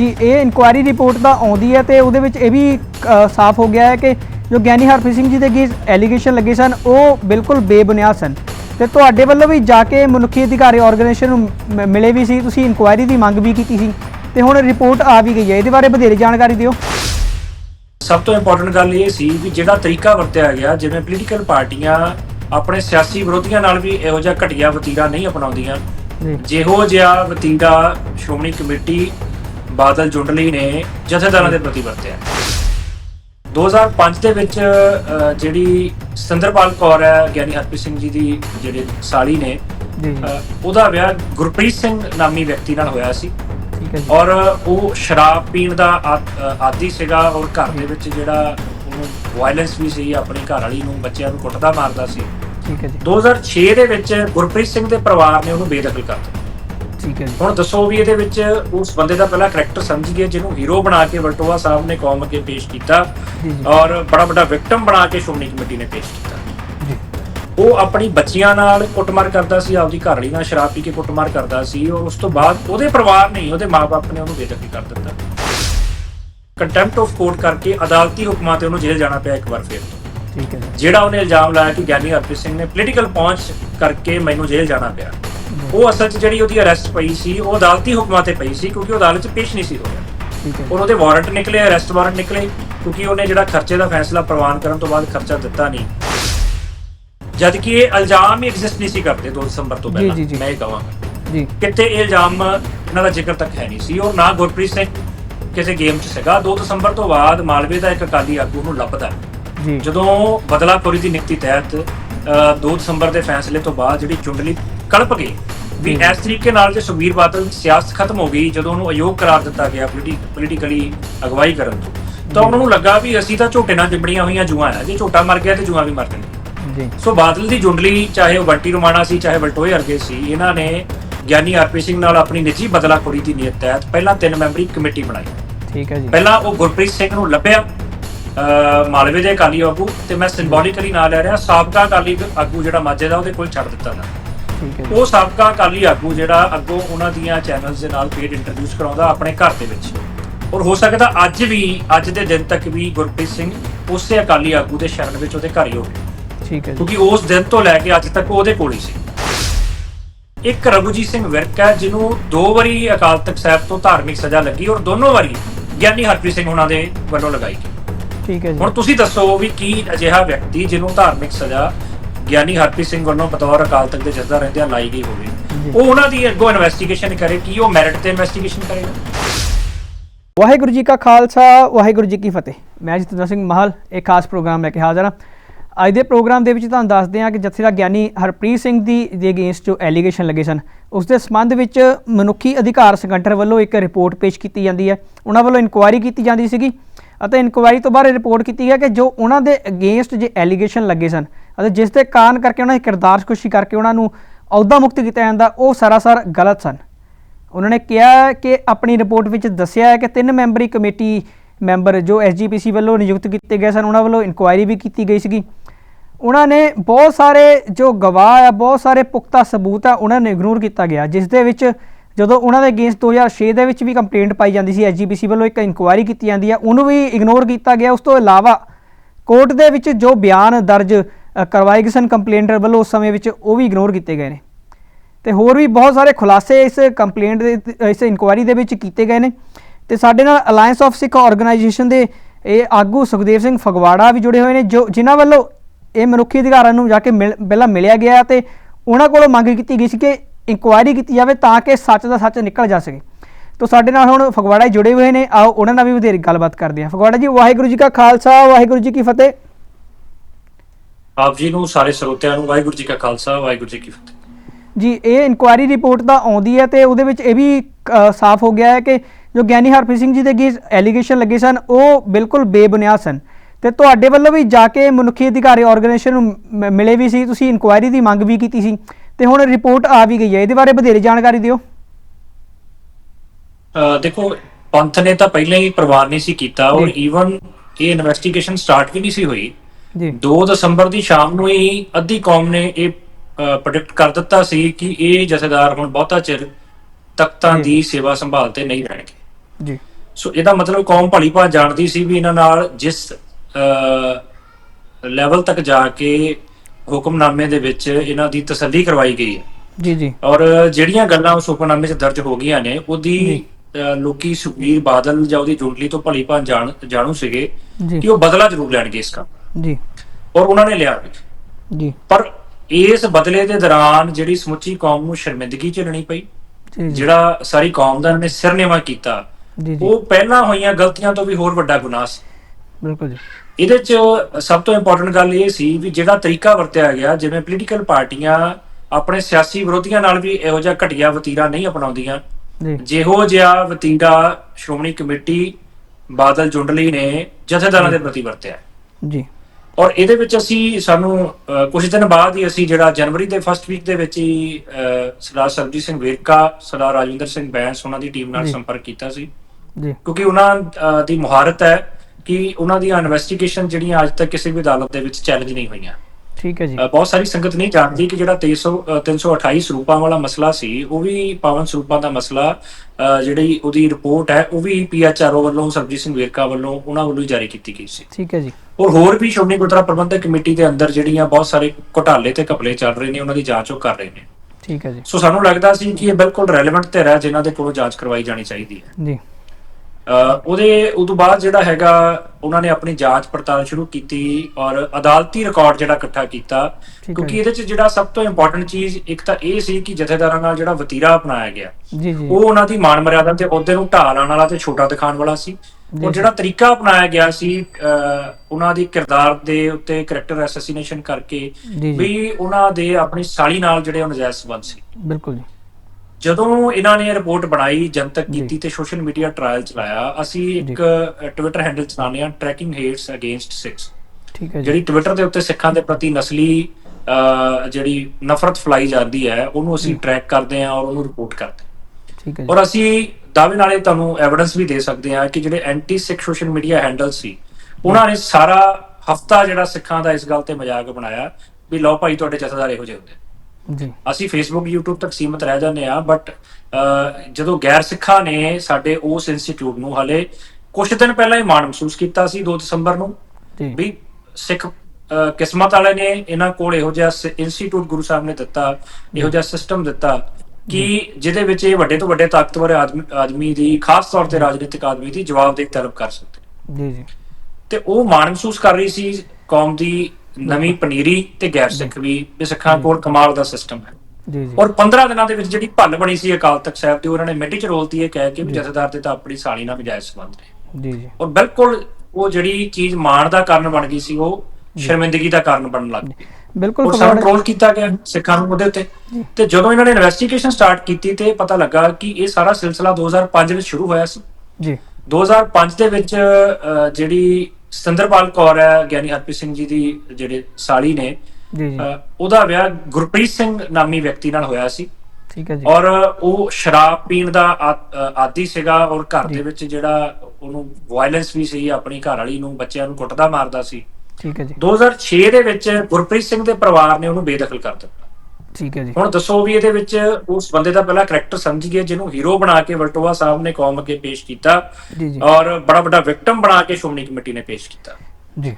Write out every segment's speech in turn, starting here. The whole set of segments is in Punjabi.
ਜੀ ਇਹ ਇਨਕੁਆਇਰੀ ਰਿਪੋਰਟ ਤਾਂ ਆਉਂਦੀ ਹੈ ਤੇ ਉਹਦੇ ਵਿੱਚ ਇਹ ਵੀ ਸਾਫ਼ ਹੋ ਗਿਆ ਹੈ ਕਿ ਜੋ ਗਿਆਨੀ ਹਰਪ੍ਰੀਤ ਸਿੰਘ ਜੀ ਦੇ ਅਗੇ ਐਲੀਗੇਸ਼ਨ ਲੱਗੇ ਸਨ ਉਹ ਬਿਲਕੁਲ ਬੇਬੁਨਿਆਦ ਸਨ। ਤੇ ਤੁਹਾਡੇ ਵੱਲੋਂ ਵੀ ਜਾ ਕੇ ਮਨੁੱਖੀ ਅਧਿਕਾਰੀ ਆਰਗੇਨਾਈਜੇਸ਼ਨ ਨੂੰ ਮਿਲੇ ਵੀ ਸੀ ਤੁਸੀਂ ਇਨਕੁਆਇਰੀ ਦੀ ਮੰਗ ਵੀ ਕੀਤੀ ਸੀ। ਤੇ ਹੁਣ ਰਿਪੋਰਟ ਆ ਵੀ ਗਈ ਹੈ ਇਹਦੇ ਬਾਰੇ ਵਧੇਰੇ ਜਾਣਕਾਰੀ ਦਿਓ। ਸਭ ਤੋਂ ਇੰਪੋਰਟੈਂਟ ਗੱਲ ਇਹ ਸੀ ਵੀ ਜਿਹੜਾ ਤਰੀਕਾ ਵਰਤਿਆ ਗਿਆ ਜਿਵੇਂ ਪੋਲੀਟੀਕਲ ਪਾਰਟੀਆਂ ਆਪਣੇ ਸਿਆਸੀ ਵਿਰੋਧੀਆਂ ਨਾਲ ਵੀ ਇਹੋ ਜਿਹਾ ਘਟੀਆ ਵਤੀਰਾ ਨਹੀਂ ਅਪਣਾਉਂਦੀਆਂ। ਜਿਹੋ ਜਿਹਾ ਵਤੀਰਾ ਸ਼੍ਰੋਮਣੀ ਕਮੇਟੀ ਬਾਦਲ ਜੁੰਡਲੀ ਨੇ ਜਥੇਦਾਰਾਂ ਦੇ ਪ੍ਰਤੀ ਵਰਤਿਆ। 2005 ਦੇ ਵਿੱਚ ਜਿਹੜੀ ਸੰਦਰਪਾਲ ਕੌਰ ਹੈ ਗਿਆਨੀ ਹਰਪ੍ਰੀਤ ਸਿੰਘ ਜੀ ਦੀ ਜਿਹੜੇ ਸਾਲੀ ਨੇ ਉਹਦਾ ਵਿਆਹ ਗੁਰਪ੍ਰੀਤ ਸਿੰਘ ਨਾਮੀ ਵਿਅਕਤੀ ਨਾਲ ਹੋਇਆ ਸੀ। ਠੀਕ ਹੈ ਜੀ। ਔਰ ਉਹ ਸ਼ਰਾਬ ਪੀਣ ਦਾ ਆਦੀ ਸੀਗਾ ਔਰ ਘਰ ਦੇ ਵਿੱਚ ਜਿਹੜਾ ਉਹਨੂੰ ਵਾਇਲੈਂਸ ਵੀ ਸੀ ਆਪਣੀ ਘਰ ਵਾਲੀ ਨੂੰ ਬੱਚਿਆਂ ਨੂੰ ਕੁੱਟਦਾ ਮਾਰਦਾ ਸੀ। ਠੀਕ ਹੈ ਜੀ। 2006 ਦੇ ਵਿੱਚ ਗੁਰਪ੍ਰੀਤ ਸਿੰਘ ਦੇ ਪਰਿਵਾਰ ਨੇ ਉਹਨੂੰ ਬੇਦਖਲ ਕਰ ਦਿੱਤਾ। ਠੀਕ ਹੈ ਜੀ। ਹੁਣ ਦੱਸੋ ਵੀ ਇਹਦੇ ਵਿੱਚ ਉਸ ਬੰਦੇ ਦਾ ਪਹਿਲਾ ਕੈਰੈਕਟਰ ਸਮਝੀਏ ਜਿਹਨੂੰ ਹੀਰੋ ਬਣਾ ਕੇ ਵਲਟੋਆ ਸਾਹਿਬ ਨੇ ਕੌਮ ਅੱਗੇ ਪੇਸ਼ ਕੀਤਾ ਔਰ ਬੜਾ ਵੱਡਾ ਵਿਕਟਮ ਬਣਾ ਕੇ ਸ਼੍ਰੋਮਣੀ ਕਮੇਟੀ ਨੇ ਪੇਸ਼ ਕੀਤਾ। ਉਹ ਆਪਣੀ ਬੱਚੀਆਂ ਨਾਲ ਕੁੱਟਮਾਰ ਕਰਦਾ ਸੀ ਆਪਦੀ ਘਰਵਾਲੀ ਨਾਲ ਸ਼ਰਾਬ ਪੀ ਕੇ ਕੁੱਟਮਾਰ ਕਰਦਾ ਸੀ ਔਰ ਉਸ ਤੋਂ ਬਾਅਦ ਉਹਦੇ ਪਰਿਵਾਰ ਨੇ ਉਹਦੇ ਮਾਪੇ ਨੇ ਉਹਨੂੰ ਬੇਦਖਲ ਕਰ ਦਿੱਤਾ। ਕੰਟੈਂਪਟ ਆਫ ਕੋਰਟ ਕਰਕੇ ਅਦਾਲਤੀ ਹੁਕਮਾਂ ਤੇ ਉਹਨੂੰ ਜੇਲ੍ਹ ਜਾਣਾ ਪਿਆ ਇੱਕ ਵਾਰ ਫਿਰ। ਠੀਕ ਹੈ ਜਿਹੜਾ ਉਹਨੇ ਇਲਜ਼ਾਮ ਲਾਇਆ ਕਿ ਗਿਆਨੀ ਹਰਪ੍ਰੀਤ ਸਿੰਘ ਨੇ ਪੋਲੀਟੀਕਲ ਪਹੁੰਚ ਕਰਕੇ ਮੈਨੂੰ ਜੇਲ੍ਹ ਜਾਣਾ ਪਿਆ। ਉਹ ਅਸਲ 'ਚ ਜਿਹੜੀ ਉਹਦੀ ਅਰੈਸਟ ਪਈ ਸੀ ਉਹ ਅਦਾਲਤੀ ਹੁਕਮਾਂ ਤੇ ਪਈ ਸੀ ਕਿਉਂਕਿ ਉਹ ਅਦਾਲਤ 'ਚ ਪੇਸ਼ ਨਹੀਂ ਸੀ ਹੋਇਆ ਠੀਕ ਹੈ। ਔਰ ਉਹਦੇ ਵਾਰੰਟ ਨਿਕਲੇ ਅਰੈਸਟ ਵਾਰੰਟ ਨਿਕਲੇ ਕਿਉਂਕਿ ਉਹਨੇ ਜਿਹੜਾ ਖਰਚੇ ਦਾ ਫੈਸਲਾ ਪ੍ਰਵਾਨ ਕਰਨ ਤੋਂ ਬਾਅਦ ਖਰਚਾ ਦਿੱਤਾ ਨਹੀਂ। ਜਦ ਕਿ ਇਹ ਇਲਜ਼ਾਮ ਹੀ ਐਗਜ਼ਿਸਟ ਨਹੀਂ ਸੀ ਕਰਦੇ 2 ਦਸੰਬਰ ਤੋਂ ਜੀ, ਪਹਿਲਾਂ। ਜੀ, ਜੀ। ਮੈਂ ਇਹ ਕਹਾਂਗਾ। ਜੀ। ਕਿਤੇ ਇਹ ਇਲਜ਼ਾਮ ਇਹਨਾਂ ਦਾ ਜ਼ਿਕਰ ਤੱਕ ਹੈ ਨਹੀਂ ਸੀ ਔਰ ਨਾ ਗੁਰਪ੍ਰੀਤ ਸਿੰਘ ਕਿਸੇ ਗੇਮ 'ਚ ਸੀਗਾ। 2 ਦਸੰਬਰ ਤੋਂ ਬਾਅਦ ਮਾਲਵੇ ਦਾ ਇੱਕ ਅਕਾਲੀ ਆਗੂ ਨੂੰ ਲੱਭਦਾ ਜੀ। ਜਦੋਂ ਬਦਲਾਖੋਰੀ ਦੀ ਨੀਤੀ ਤਹਿਤ ਅ, 2 ਦਸੰਬਰ ਦੇ ਫੈਸਲੇ ਤੋਂ ਬਾਅਦ ਜਿਹੜੀ ਚੁੰਡਲੀ ਕਲਪ ਗਈ ਵੀ। ਇਸ ਤਰੀਕੇ ਨਾਲ ਜੇ ਸੁਖਬੀਰ ਬਾਦਲ ਦੀ ਸਿਆਸਤ ਖਤਮ ਹੋ ਗਈ ਜਦੋਂ ਉਹਨੂੰ ਅਯੋਗ ਕਰਾਰ ਦਿੱਤਾ ਗਿਆ ਪੋਲੀਟੀਕਲੀ ਅਗਵਾਈ ਕਰਨ ਤੋਂ ਤਾਂ। ਉਹਨਾਂ ਨੂੰ ਲੱਗਾ ਵੀ ਅਸੀਂ ਤਾਂ ਝੋਟੇ ਨਾਲ ਜਿਬੜੀਆਂ ਹੋਈਆਂ ਜੂਆਂ ਆ। ਜੇ ਝੋਟਾ ਮਰ ਗਿਆ ਤੇ ਜੂਆਂ ਵੀ ਮਰ ਜਾਣਗੀਆਂ। ਜੀ। ਸੋ ਬਾਦਲ ਦੀ ਜੁੰਡਲੀ ਚਾਹੇ ਉਹ ਬੰਟੀ ਰੋਮਾਣਾ ਸੀ ਚਾਹੇ ਬਲਟੋਏ ਵਰਗੇ ਸੀ ਇਹਨਾਂ ਨੇ ਗਿਆਨੀ ਹਰਪ੍ਰੀਤ ਸਿੰਘ ਨਾਲ ਆਪਣੀ ਨਿੱਜੀ ਬਦਲਾਖੋਰੀ ਦੀ ਨੀਅਤ ਤਹਿਤ ਪਹਿਲਾਂ ਤਿੰਨ ਮੈਂਬਰੀ ਕਮੇਟੀ ਬਣਾਈ। ਠੀਕ ਹੈ ਜੀ। ਪਹਿਲਾਂ ਉਹ ਗੁਰਪ੍ਰੀਤ ਸਿੰਘ ਨੂੰ ਲੱਭਿਆ ਮਾਲਵੇ ਦੇ ਅਕਾਲੀ ਆਗੂ ਤੇ ਮੈਂ ਸਿੰਬੋਲਿਕਲੀ ਨਾਂ ਲੈ ਰਿਹਾ ਸਾਬਕਾ ਅਕਾਲੀ ਆਗੂ ਜਿਹੜਾ ਮਾਝੇ ਦਾ ਉਹਦੇ ਕੋਲ ਛੱਡ ਦਿੱਤਾ। ਨਾ ਠੀਕ ਹੈ ਜੀ। ਉਹ ਸਾਬਕਾ ਅਕਾਲੀ ਆਗੂ ਜਿਹੜਾ ਅੱਗੋਂ ਉਹਨਾਂ ਦੀਆਂ ਚੈਨਲਸ ਦੇ ਨਾਲ ਪੇਡ ਇੰਟਰਵਿਊਜ਼ ਕਰਾਉਂਦਾ ਆਪਣੇ ਘਰ ਦੇ ਵਿੱਚ। ਔਰ ਹੋ ਸਕਦਾ ਅੱਜ ਵੀ ਅੱਜ ਦੇ ਦਿਨ ਤੱਕ ਵੀ ਗੁਰਪ੍ਰੀਤ ਸਿੰਘ ਉਸੇ ਅਕਾਲੀ ਆਗੂ ਦੇ ਸ਼ਰਨ ਵਿੱਚ ਉਹਦੇ ਘਰ ਹੀ ਹੋਵੇ। ਠੀਕ ਹੈ ਜੀ। ਕਿਉਂਕਿ ਉਸ ਦਿਨ ਤੋਂ ਲੈ ਕੇ ਅੱਜ ਤੱਕ ਉਹ ਉਹਦੇ ਕੋਲ ਹੀ ਸੀ। ਇੱਕ ਰਘੁਜੀਤ ਸਿੰਘ ਵਿਰਕ ਹੈ ਜਿਹਨੂੰ ਦੋ ਵਾਰੀ ਅਕਾਲ ਤਖਤ ਸਾਹਿਬ ਤੋਂ ਧਾਰਮਿਕ ਸਜ਼ਾ ਲੱਗੀ ਔਰ ਦੋਨੋਂ ਵਾਰੀ ਗਿਆਨੀ ਹਰਪ੍ਰੀਤ ਸਿੰਘ ਉਹਨਾਂ ਦੇ ਵੱਲੋਂ ਲਗਾਈ ਗਈ। ਠੀਕ ਹੈ ਜੀ। ਹੁਣ ਤੁਸੀਂ ਦੱਸੋ ਵੀ ਕੀ ਅਜਿਹਾ ਵਿਅਕਤੀ ਜਿਹਨੂੰ ਧਾਰਮਿਕ ਸਜ਼ਾ ਗਿਆਨੀ ਹਰਪ੍ਰੀਤ ਸਿੰਘ ਵੱਲੋਂ ਬਤੌਰ ਅਕਾਲ ਤਖਤ ਦੇ ਜੱਜਾ ਰਹਿੰਦਿਆਂ ਲਾਈ ਗਈ ਹੋਵੇ। ਉਹ ਉਹਨਾਂ ਦੀ ਅੱਗੋਂ ਇਨਵੈਸਟੀਗੇਸ਼ਨ ਕਰੇ ਕੀ ਉਹ ਮੈਰਿਟ ਤੇ ਇਨਵੈਸਟੀਗੇਸ਼ਨ ਕਰੇਗਾ? ਵਾਹਿਗੁਰੂ ਜੀ ਕਾ ਖਾਲਸਾ ਵਾਹਿਗੁਰੂ ਜੀ ਕੀ ਫਤਿਹ। ਮੈਂ ਜਤਿੰਦਰ ਸਿੰਘ ਮਹਲ ਇੱਕ ਖਾਸ ਪ੍ਰੋਗਰਾਮ ਲੈ ਕੇ ਹਾਜ਼ਰ ਹਾਂ। ਅੱਜ ਦੇ ਪ੍ਰੋਗਰਾਮ ਦੇ ਵਿੱਚ ਤੁਹਾਨੂੰ ਦੱਸਦੇ ਹਾਂ ਕਿ ਜਥੇਦਾਰ ਗਿਆਨੀ ਹਰਪ੍ਰੀਤ ਸਿੰਘ ਦੀ ਦੇ ਅਗੇਂਸਟ ਜੋ ਐਲੀਗੇਸ਼ਨ ਲੱਗੇ ਸਨ ਉਸ ਦੇ ਸੰਬੰਧ ਵਿੱਚ ਮਨੁੱਖੀ ਅਧਿਕਾਰ ਸੰਗਠਨ ਵੱਲੋਂ ਇੱਕ ਰਿਪੋਰਟ ਪੇਸ਼ ਕੀਤੀ ਜਾਂਦੀ ਹੈ। ਉਹਨਾਂ ਵੱਲੋਂ ਇਨਕੁਆਇਰੀ ਕੀਤੀ ਜਾਂਦੀ ਸੀਗੀ ਅਤੇ ਇਨਕੁਆਇਰੀ ਤੋਂ ਬਾਅਦ ਰਿਪੋਰਟ ਕੀਤੀ ਹੈ ਕਿ ਜੋ ਉਹਨਾਂ ਦੇ ਅਗੇਂਸਟ ਜੇ ਐਲੀਗੇਸ਼ਨ ਲੱਗੇ ਸਨ ਅਤੇ ਜਿਸ ਦੇ ਕਾਰਨ ਕਰਕੇ ਉਹਨਾਂ ਦੀ ਕਿਰਦਾਰਕੁਸ਼ੀ ਕਰਕੇ ਉਹਨਾਂ ਨੂੰ ਅਹੁਦਾ ਮੁਕਤ ਕੀਤਾ ਜਾਂਦਾ, ਉਹ ਸਰਾਸਰ ਗਲਤ ਸਨ। ਉਹਨਾਂ ਨੇ ਕਿਹਾ ਕਿ ਆਪਣੀ ਰਿਪੋਰਟ ਵਿੱਚ ਦੱਸਿਆ ਹੈ ਕਿ ਤਿੰਨ ਮੈਂਬਰੀ ਕਮੇਟੀ ਮੈਂਬਰ ਜੋ ਐਸਜੀਪੀਸੀ ਵੱਲੋਂ ਨਿਯੁਕਤ ਕੀਤੇ ਗਏ ਸਨ, ਉਹਨਾਂ ਵੱਲੋਂ ਇਨਕੁਆਇਰੀ ਵੀ ਕੀਤੀ ਗਈ ਸੀਗੀ। ਉਹਨਾਂ ਨੇ ਬਹੁਤ ਸਾਰੇ ਜੋ ਗਵਾਹ ਆ, ਬਹੁਤ ਸਾਰੇ ਪੁਖਤਾ ਸਬੂਤ ਆ, ਉਹਨਾਂ ਨੂੰ ਇਗਨੋਰ ਕੀਤਾ ਗਿਆ, ਜਿਸ ਦੇ ਵਿੱਚ ਜਦੋਂ ਉਹਨਾਂ ਦੇ ਅਗੇਂਸਟ 2006 ਦੇ ਵਿੱਚ ਵੀ ਕੰਪਲੇਂਟ ਪਾਈ ਜਾਂਦੀ ਸੀ ਐਸਜੀਪੀਸੀ ਵੱਲੋਂ ਇੱਕ ਇਨਕੁਆਇਰੀ ਕੀਤੀ ਜਾਂਦੀ ਆ, ਉਹਨੂੰ ਵੀ ਇਗਨੋਰ ਕੀਤਾ ਗਿਆ। ਉਸ ਤੋਂ ਇਲਾਵਾ ਕੋਰਟ ਦੇ ਵਿੱਚ ਜੋ ਬਿਆਨ ਦਰਜ ਕਰਵਾਏ ਗਏ ਸਨ ਕੰਪਲੇਂਟਰ ਵੱਲੋਂ, ਉਸ ਸਮੇਂ ਵਿੱਚ ਉਹ ਵੀ ਇਗਨੋਰ ਕੀਤੇ ਗਏ ਨੇ। ਤੇ ਹੋਰ ਵੀ ਬਹੁਤ ਸਾਰੇ ਖੁਲਾਸੇ ਇਸ ਕੰਪਲੇਂਟ ਦੇ, ਇਸ ਇਨਕੁਆਇਰੀ ਦੇ ਵਿੱਚ ਕੀਤੇ ਗਏ ਨੇ। ਤੇ ਸਾਡੇ ਨਾਲ ਅਲਾਈਅੰਸ ਆਫ ਸਿੱਖ ਆਰਗੇਨਾਈਜੇਸ਼ਨ ਦੇ ਇਹ ਆਗੂ ਸੁਖਦੇਵ ਸਿੰਘ ਫਗਵਾੜਾ ਵੀ ਜੁੜੇ ਹੋਏ ਨੇ, ਜੋ, ਜਿਨ੍ਹਾਂ ਵੱਲੋਂ ਇਹ ਮਨੁੱਖੀ ਅਧਿਕਾਰਾਂ ਨੂੰ ਜਾ ਕੇ ਮਿਲ- ਪਹਿਲਾਂ ਮਿਲਿਆ ਗਿਆ ਤੇ ਉਹਨਾਂ ਕੋਲੋਂ ਮੰਗ ਕੀਤੀ ਗਈ ਸੀ ਕਿ ਇਨਕੁਆਇਰੀ ਕੀਤੀ ਜਾਵੇ ਤਾਂ ਕਿ ਸੱਚ ਦਾ ਸੱਚ ਨਿਕਲ ਜਾ ਸਕੇ। ਤੋਂ ਸਾਡੇ ਨਾਲ ਹੁਣ ਫਗਵਾੜਾ ਜੁੜੇ ਹੋਏ ਨੇ, ਆਓ ਉਹਨਾਂ ਨਾਲ ਵੀ ਵਧੇਰੇ ਗੱਲਬਾਤ ਕਰਦੇ ਹਾਂ। ਫਗਵਾੜਾ ਜੀ, ਵਾਹਿਗੁਰੂ ਜੀ ਕਾ ਖਾਲਸਾ, ਵਾਹਿਗੁਰੂ ਜੀ ਕੀ ਫਤਿਹ। ਆਪ ਜੀ ਨੂੰ ਸਾਰੇ ਸਰੋਤਿਆਂ ਨੂੰ ਵਾਹਿਗੁਰੂ ਜੀ ਕਾ ਖਾਲਸਾ ਵਾਹਿਗੁਰੂ ਜੀ ਕੀ ਫਤਿਹ। ਜੀ ਇਹ ਇਨਕੁਆਇਰੀ ਰਿਪੋਰਟ ਤਾਂ ਆਉਂਦੀ ਹੈ ਤੇ ਉਹਦੇ ਵਿੱਚ ਇਹ ਵੀ ਸਾਫ਼ ਹੋ ਗਿਆ ਹੈ ਕਿ ਜੋ ਗਿਆਨੀ ਹਰਪ੍ਰੀਤ ਸਿੰਘ ਜੀ ਦੇ ਅਗੇ ਐਲੀਗੇਸ਼ਨ ਲੱਗੇ ਸਨ ਉਹ ਬਿਲਕੁਲ ਬੇਬੁਨਿਆਦ ਸਨ। ਤੇ ਤੁਹਾਡੇ ਵੱਲੋਂ ਵੀ ਜਾ ਕੇ ਮਨੁੱਖੀ ਅਧਿਕਾਰੀ ਆਰਗੇਨਾਈਜੇਸ਼ਨ ਨੂੰ ਮਿਲੇ ਵੀ ਸੀ ਤੁਸੀਂ ਇਨਕੁਆਇਰੀ ਦੀ ਮੰਗ ਵੀ ਕੀਤੀ ਸੀ। ਤੇ ਹੁਣ ਰਿਪੋਰਟ ਆ ਵੀ ਗਈ ਹੈ ਇਹਦੇ ਬਾਰੇ ਵਧੇਰੇ ਜਾਣਕਾਰੀ ਦਿਓ। ਦੇਖੋ ਪੰਥ ਨੇ ਤਾਂ ਪਹਿਲਾਂ ਹੀ ਪ੍ਰਵਾਨ ਨਹੀਂ ਸੀ ਕੀਤਾ ਔਰ। ਈਵਨ ਇਹ ਇਨਵੈਸਟੀਗੇਸ਼ਨ ਸਟਾਰਟ ਵੀ ਨਹੀਂ ਸੀ ਹੋਈ। ਜੀ। 2 ਦਸੰਬਰ ਦੀ ਸ਼ਾਮ ਨੂੰ ਹੀ ਅੱਧੀ ਕੌਮ ਨੇ ਇਹ ਪ੍ਰੈਡਿਕਟ ਕਰ ਦਿੱਤਾ ਸੀ ਕਿ ਇਹ ਜਥੇਦਾਰ ਹੁਣ ਬਹੁਤਾ ਚਿਰ ਤਖਤਾਂ। ਦੀ ਸੇਵਾ ਸੰਭਾਲ ਤੇ ਨਹੀਂ ਰਹਿਣਗੇ। ਜੀ। ਸੋ ਇਹਦਾ ਮਤਲਬ ਕੌਮ ਭਲੀ ਭਾਂਤ ਜਾਣਦੀ ਸੀ ਵੀ ਇਹਨਾਂ ਨਾਲ ਜਿਸ ਲੈਵਲ ਤੱਕ ਜਾ ਕੇ ਹੁਕਮਨਾਮੇ ਦੇ ਵਿੱਚ ਇਹਨਾਂ ਦੀ ਤਸੱਲੀ ਕਰਵਾਈ ਗਈ ਹੈ। ਜੀ ਜੀ। ਔਰ ਜਿਹੜੀਆਂ ਗੱਲਾਂ ਉਸ ਹੁਕਮਨਾਮੇ 'ਚ ਦਰਜ ਹੋ ਗਈਆਂ ਨੇ ਉਹਦੀ ਲੋਕੀ ਸੁਖਬੀਰ ਬਾਦਲ ਜਾਂ ਉਹਦੀ ਜੁੰਡਲੀ ਤੋਂ ਭਲੀ ਭਾਂਤ ਜਾਣ ਜਾਣੂ ਸੀਗੇ ਕਿ ਉਹ ਬਦਲਾ ਜ਼ਰੂਰ ਲੈਣਗੇ ਇਸ ਦਾ ਜੀ। ਔਰ ਉਹਨਾਂ ਨੇ ਲਿਆ ਜੀ। ਪਰ ਇਸ ਬਦਲੇ ਦੇ ਦੌਰਾਨ ਜਿਹੜੀ ਸਮੁੱਚੀ ਕੌਮ ਨੂੰ ਸ਼ਰਮਿੰਦਗੀ ਝੱਲਣੀ ਪਈ ਜਿਹੜਾ ਸਾਰੀ ਕੌਮ ਦਾ ਨੇ ਸਿਰਨੇਵਾ ਕੀਤਾ ਜੀ ਜੀ। ਉਹ ਪਹਿਲਾਂ ਹੋਈਆਂ ਗਲਤੀਆਂ ਤੋਂ ਵੀ ਹੋਰ ਵੱਡਾ ਗੁਨਾਹ ਸੀ। ਬਿਲਕੁਲ ਜੀ। ਇਹਦੇ ਚ ਸਭ ਤੋਂ ਇੰਪੋਰਟੈਂਟ ਗੱਲ ਇਹ ਸੀ ਵੀ ਜਿਹੜਾ ਤਰੀਕਾ ਵਰਤਿਆ ਗਿਆ ਜਿਵੇਂ ਪੋਲੀਟੀਕਲ ਪਾਰਟੀਆਂ ਆਪਣੇ ਸਿਆਸੀ ਵਿਰੋਧੀਆਂ ਨਾਲ ਵੀ ਇਹੋ ਜਿਹਾ ਘਟੀਆ ਵਤੀਰਾ ਨਹੀਂ ਅਪਣਾਉਂਦੀਆਂ। ਜਿਹੋ ਜਿਹਾ ਵਤੀਰਾ ਸ਼੍ਰੋਮਣੀ ਕਮੇਟੀ ਬਾਦਲ ਜੁੰਡਲੀ ਨੇ ਜਥੇਦਾਰਾਂ ਦੇ ਪ੍ਰਤੀ ਵਰਤਿਆ। ਜੀ। ਔਰ ਇਹਦੇ ਵਿੱਚ ਅਸੀਂ ਸਾਨੂੰ ਕੁਝ ਦਿਨ ਬਾਅਦ ਹੀ ਅਸੀਂ ਜਿਹੜਾ ਜਨਵਰੀ ਦੇ ਫਸਟ ਵੀਕ ਦੇ ਵਿੱਚ ਹੀ ਸਰਦਾਰ ਸਰਬਜੀਤ ਸਿੰਘ ਵੇਰਕਾ ਸਰਦਾਰ ਰਾਜਵਿੰਦਰ ਸਿੰਘ ਬੈਂਸ ਉਹਨਾਂ ਦੀ ਟੀਮ ਨਾਲ। ਸੰਪਰਕ ਕੀਤਾ ਸੀ। ਜੀ। ਕਿਉਂਕਿ ਉਹਨਾਂ ਦੀ ਮੁਹਾਰਤ ਹੈ ਕਿ ਉਹਨਾਂ ਦੀਆਂ ਇਨਵੈਸਟੀਗੇਸ਼ਨ ਜਿਹੜੀਆਂ ਅੱਜ ਤੱਕ ਕਿਸੇ ਵੀ ਅਦਾਲਤ ਦੇ ਵਿੱਚ ਚੈਲੰਜ ਨਹੀਂ ਹੋਈਆਂ। ਠੀਕ ਹੈ ਜੀ। ਬਹੁਤ ਸਾਰੀ ਸੰਗਤ ਨਹੀਂ ਜਾਣਦੀ ਕਿ ਜਿਹੜਾ 300 ਅਹ, 328 ਸਰੂਪਾਂ ਵਾਲਾ ਮਸਲਾ ਸੀ ਉਹ ਵੀ ਪਾਵਨ ਸਰੂਪਾਂ ਦਾ ਮਸਲਾ ਜਿਹੜੀ ਉਹਦੀ ਰਿਪੋਰਟ ਹੈ ਉਹ ਵੀ ਪੀਐਚਆਰਓ ਵੱਲੋਂ ਸਰਬਜੀਤ ਸਿੰਘ ਵੇਰਕਾ ਵੱਲੋਂ ਉਹਨਾਂ ਵੱਲੋਂ ਜਾਰੀ ਕੀਤੀ ਗਈ ਸੀ। ਠੀਕ ਹੈ ਜੀ। ਔਰ ਹੋਰ ਵੀ ਸ਼੍ਰੋਮਣੀ ਗੁਰਦੁਆਰਾ ਪ੍ਰਬੰਧਕ ਕਮੇਟੀ ਦੇ ਅੰਦਰ ਜਿਹੜੀਆਂ ਬਹੁਤ ਸਾਰੇ ਘੁਟਾਲੇ ਤੇ ਘਪਲੇ ਚੱਲ ਰਹੇ ਨੇ ਉਹਨਾਂ ਦੀ ਜਾਂਚ ਉਹ ਕਰ ਰਹੇ ਨੇ। ਠੀਕ ਹੈ ਜੀ। ਸੋ ਸਾਨੂੰ ਲੱਗਦਾ ਸੀ ਕਿ ਇਹ ਬਿਲਕੁਲ ਰੈਲੇਵੈਂਟ ਧਿਰ ਹੈ ਜਿਨ੍ਹਾਂ ਦੇ ਕੋਲੋਂ ਜਾਂਚ ਕਰਵਾਈ ਜਾਣੀ ਚਾਹੀਦੀ ਹੈ। ਜੀ। ਉਹਦੇ ਉਦੋਂ ਬਾਅਦ ਜਿਹੜਾ ਹੈਗਾ ਉਹਨਾਂ ਨੇ ਆਪਣੀ ਜਾਂਚ ਪੜਤਾਲ ਸ਼ੁਰੂ ਕੀਤੀ ਔਰ ਅਦਾਲਤੀ ਰਿਕਾਰਡ ਜਿਹੜਾ ਇਕੱਠਾ ਕੀਤਾ। ਕਿਉਂਕਿ। ਇਹਦੇ ਚ ਜਿਹੜਾ ਸਭ ਤੋਂ ਇੰਪੋਰਟੈਂਟ ਚੀਜ਼ ਇੱਕ ਤਾਂ ਇਹ ਸੀ ਕਿ ਜਥੇਦਾਰਾਂ ਨਾਲ ਜਿਹੜਾ ਵਤੀਰਾ ਅਪਣਾਇਆ ਗਿਆ। ਉਹ ਉਹਨਾਂ ਦੀ ਮਾਨ ਮਰਿਆਦਾ ਤੇ ਅਹੁਦੇ ਨੂੰ ਢਾਹ ਲਾਉਣ ਵਾਲਾ ਤੇ ਛੋਟਾ ਦਿਖਾਉਣ ਵਾਲਾ ਸੀ। ਔਰ ਜਿਹੜਾ ਤਰੀਕਾ ਅਪਣਾਇਆ ਗਿਆ ਸੀ ਉਹਨਾਂ ਦੀ ਕਿਰਦਾਰ ਦੇ ਉੱਤੇ ਕੈਰੈਕਟਰ ਐਸੈਸੀਨੇਸ਼ਨ ਕਰਕੇ ਵੀ ਉਹਨਾਂ ਦੇ ਆਪਣੀ ਸਾਲੀ ਨਾਲ ਜਿਹੜੇ ਉਹ ਨਜਾਇਜ਼ ਸਬੰਧ ਸੀ। ਬਿਲਕੁਲ ਜੀ। ਜਦੋਂ ਇਹਨਾਂ ਨੇ ਰਿਪੋਰਟ ਬਣਾਈ ਜਨਤਕ। ਕੀਤੀ ਤੇ ਸੋਸ਼ਲ ਮੀਡੀਆ ਟ੍ਰਾਇਲ ਚਲਾਇਆ ਅਸੀਂ ਇੱਕ ਟਵਿੱਟਰ ਹੈਂਡਲ ਚਲਾਉਂਦੇ ਆ ਟਰੈਕਿੰਗ ਹੇਟਸ ਅਗੇਂਸਟ ਸਿਕਸ ਠੀਕ ਹੈ ਜੀ। ਜਿਹੜੀ ਟਵਿੱਟਰ ਦੇ ਉੱਤੇ ਸਿੱਖਾਂ ਦੇ ਪ੍ਰਤੀ ਨਸਲੀ ਜਿਹੜੀ ਨਫ਼ਰਤ ਫਲਾਈ ਜਾਂਦੀ ਹੈ ਉਹਨੂੰ ਅਸੀਂ ਟਰੈਕ ਕਰਦੇ ਹਾਂ ਔਰ ਉਹਨੂੰ ਰਿਪੋਰਟ ਕਰਦੇ ਹਾਂ। ਠੀਕ ਹੈ ਔਰ ਅਸੀਂ ਦਾਅਵੇ ਨਾਲੇ ਤੁਹਾਨੂੰ ਐਵੀਡੈਂਸ ਵੀ ਦੇ ਸਕਦੇ ਹਾਂ ਕਿ ਜਿਹੜੇ anti Sikh social media handle ਸੀ ਉਹਨਾਂ ਨੇ ਸਾਰਾ ਹਫਤਾ ਜਿਹੜਾ ਸਿੱਖਾਂ ਦਾ ਇਸ ਗੱਲ ਤੇ ਮਜ਼ਾਕ ਬਣਾਇਆ ਵੀ ਲਓ ਭਾਈ ਤੁਹਾਡੇ ਜਥੇਦਾਰ ਇਹੋ ਜਿਹੇ ਹੁੰਦੇ ਜੀ। ਅਸੀਂ ਫੇਸਬੁੱਕ YouTube ਤੱਕ ਸੀਮਤ ਰਹਿ ਜਾਂਦੇ ਆ ਬਟ ਜਦੋਂ ਗੈਰ ਸਿੱਖਾਂ ਨੇ ਸਾਡੇ ਉਸ ਇੰਸਟੀਚਿਊਟ ਨੂੰ ਹਲੇ ਕੁਝ ਦਿਨ ਪਹਿਲਾਂ ਹੀ ਮਾਣ ਮਹਿਸੂਸ ਕੀਤਾ ਸੀ 2 ਦਸੰਬਰ ਨੂੰ ਵੀ ਸਿੱਖ ਕਿਸਮਤ ਵਾਲੇ ਨੇ ਇਹਨਾਂ ਕੋਲ ਇਹੋ ਜਿਹਾ ਇੰਸਟੀਚਿਊਟ ਗੁਰੂ ਸਾਹਿਬ ਨੇ ਦਿੱਤਾ ਇਹੋ ਜਿਹਾ ਸਿਸਟਮ ਦਿੱਤਾ ਕਿ ਜਿਹਦੇ ਵਿੱਚ ਇਹ ਵੱਡੇ ਤੋਂ ਵੱਡੇ ਤਾਕਤਵਰ ਆਦਮੀ ਆਦਮੀ ਦੀ ਖਾਸ ਤੌਰ ਤੇ ਰਾਜਨੀਤਿਕ ਆਦਮੀ ਦੀ ਜਵਾਬਦੇਹੀ ਤਲਬ ਕਰ ਸਕਦੇ। ਜੀ ਜੀ। ਤੇ ਉਹ ਮਾਣ ਮਹਿਸੂਸ ਕਰ ਰਹੀ ਸੀ ਕੌਮ ਦੀ ਨਵੀਂ ਪਨੀਰੀ ਤੇ ਗੈਰ ਸਿੱਖ ਵੀ ਸਿੱਖਾਂ ਕੋਲ ਕਮਾਲ ਦਾ ਸਿਸਟਮ ਹੈ। ਜੀ ਜੀ। ਔਰ 15 ਦਿਨਾਂ ਦੇ ਵਿੱਚ ਜਿਹੜੀ ਭੰਨ ਬਣੀ ਸੀ ਅਕਾਲ ਤਖਤ ਸਾਹਿਬ ਤੇ ਉਹਨਾਂ ਨੇ ਮਿੱਟੀ ਚ ਰੋਲਤੀ ਇਹ ਕਹਿ ਕੇ ਵੀ ਜਥੇਦਾਰ ਦੇ ਤਾਂ ਆਪਣੀ ਸਾਲੀ ਨਾਲ ਨਜਾਇਜ਼ ਸੰਬੰਧ ਨੇ। ਜੀ ਜੀ। ਔਰ ਬਿਲਕੁਲ ਉਹ ਜਿਹੜੀ ਚੀਜ਼ ਮਾਣ ਦਾ ਕਾਰਨ ਬਣ ਗਈ ਸੀ ਉਹ ਸ਼ਰਮਿੰਦਗੀ ਦਾ ਕਾਰਨ ਬਣਨ ਲੱਗ ਗਈ। ਬਿਲਕੁਲ ਸਾਨੂੰ ਟ੍ਰੋਲ ਕੀਤਾ ਗਿਆ ਸਿੱਖਾਂ ਨੂੰ ਉਹਦੇ ਉੱਤੇ। ਤੇ ਜਦੋਂ ਇਹਨਾਂ ਨੇ ਇਨਵੈਸਟੀਗੇਸ਼ਨ ਸਟਾਰਟ ਕੀਤੀ ਤੇ ਪਤਾ ਲੱਗਾ ਕਿ ਇਹ ਸਾਰਾ ਸਿਲਸਿਲਾ 2005 ਵਿੱਚ ਸ਼ੁਰੂ ਹੋਇਆ ਸੀ। ਜੀ। 2005 ਦੇ ਵਿੱਚ ਜਿਹੜੀ ਸਤਿੰਦਰਪਾਲ ਕੌਰ ਹੈ ਗਿਆਨੀ ਹਰਪ੍ਰੀਤ ਸਿੰਘ ਜੀ ਦੀ ਜਿਹੜੇ ਸਾਲੀ ਨੇ ਜੀ ਜੀ। ਅਹ, ਉਹਦਾ ਵਿਆਹ ਗੁਰਪ੍ਰੀਤ ਸਿੰਘ ਨਾਮੀ ਵਿਅਕਤੀ ਨਾਲ ਹੋਇਆ ਸੀ। ਠੀਕ ਹੈ ਜੀ। ਔਰ ਉਹ ਸ਼ਰਾਬ ਪੀਣ ਦਾ ਆ- ਅ, ਆਦੀ ਸੀਗਾ ਔਰ ਘਰ। ਦੇ ਵਿੱਚ ਜਿਹੜਾ ਉਹਨੂੰ ਵਾਇਲੈਂਸ ਵੀ ਸੀ ਆਪਣੀ ਘਰ ਵਾਲੀ ਨੂੰ ਬੱਚਿਆਂ ਨੂੰ ਕੁੱਟਦਾ ਮਾਰਦਾ ਸੀ। ਠੀਕ ਹੈ ਜੀ। 2006 ਦੇ ਵਿੱਚ ਗੁਰਪ੍ਰੀਤ ਸਿੰਘ ਦੇ ਪਰਿਵਾਰ ਨੇ ਉਹਨੂੰ ਬੇਦਖਲ ਕਰ ਦਿੱਤਾ। ਠੀਕ ਹੈ ਜੀ। ਹੁਣ ਦੱਸੋ ਵੀ ਇਹਦੇ ਵਿੱਚ ਉਸ ਬੰਦੇ ਦਾ ਪਹਿਲਾ ਕੈਰੈਕਟਰ ਸਮਝ ਗਏ ਜਿਹਨੂੰ ਹੀਰੋ ਬਣਾ ਕੇ ਵਲਟੋਆ ਸਾਹਿਬ ਨੇ ਕੌਮ ਅੱਗੇ ਪੇਸ਼ ਕੀਤਾ ਜੀ ਜੀ। ਔਰ ਬੜਾ ਵੱਡਾ ਵਿਕਟਮ ਬਣਾ ਕੇ ਸ਼੍ਰੋਮਣੀ ਕਮੇਟੀ ਨੇ ਪੇਸ਼ ਕੀਤਾ। ਜੀ।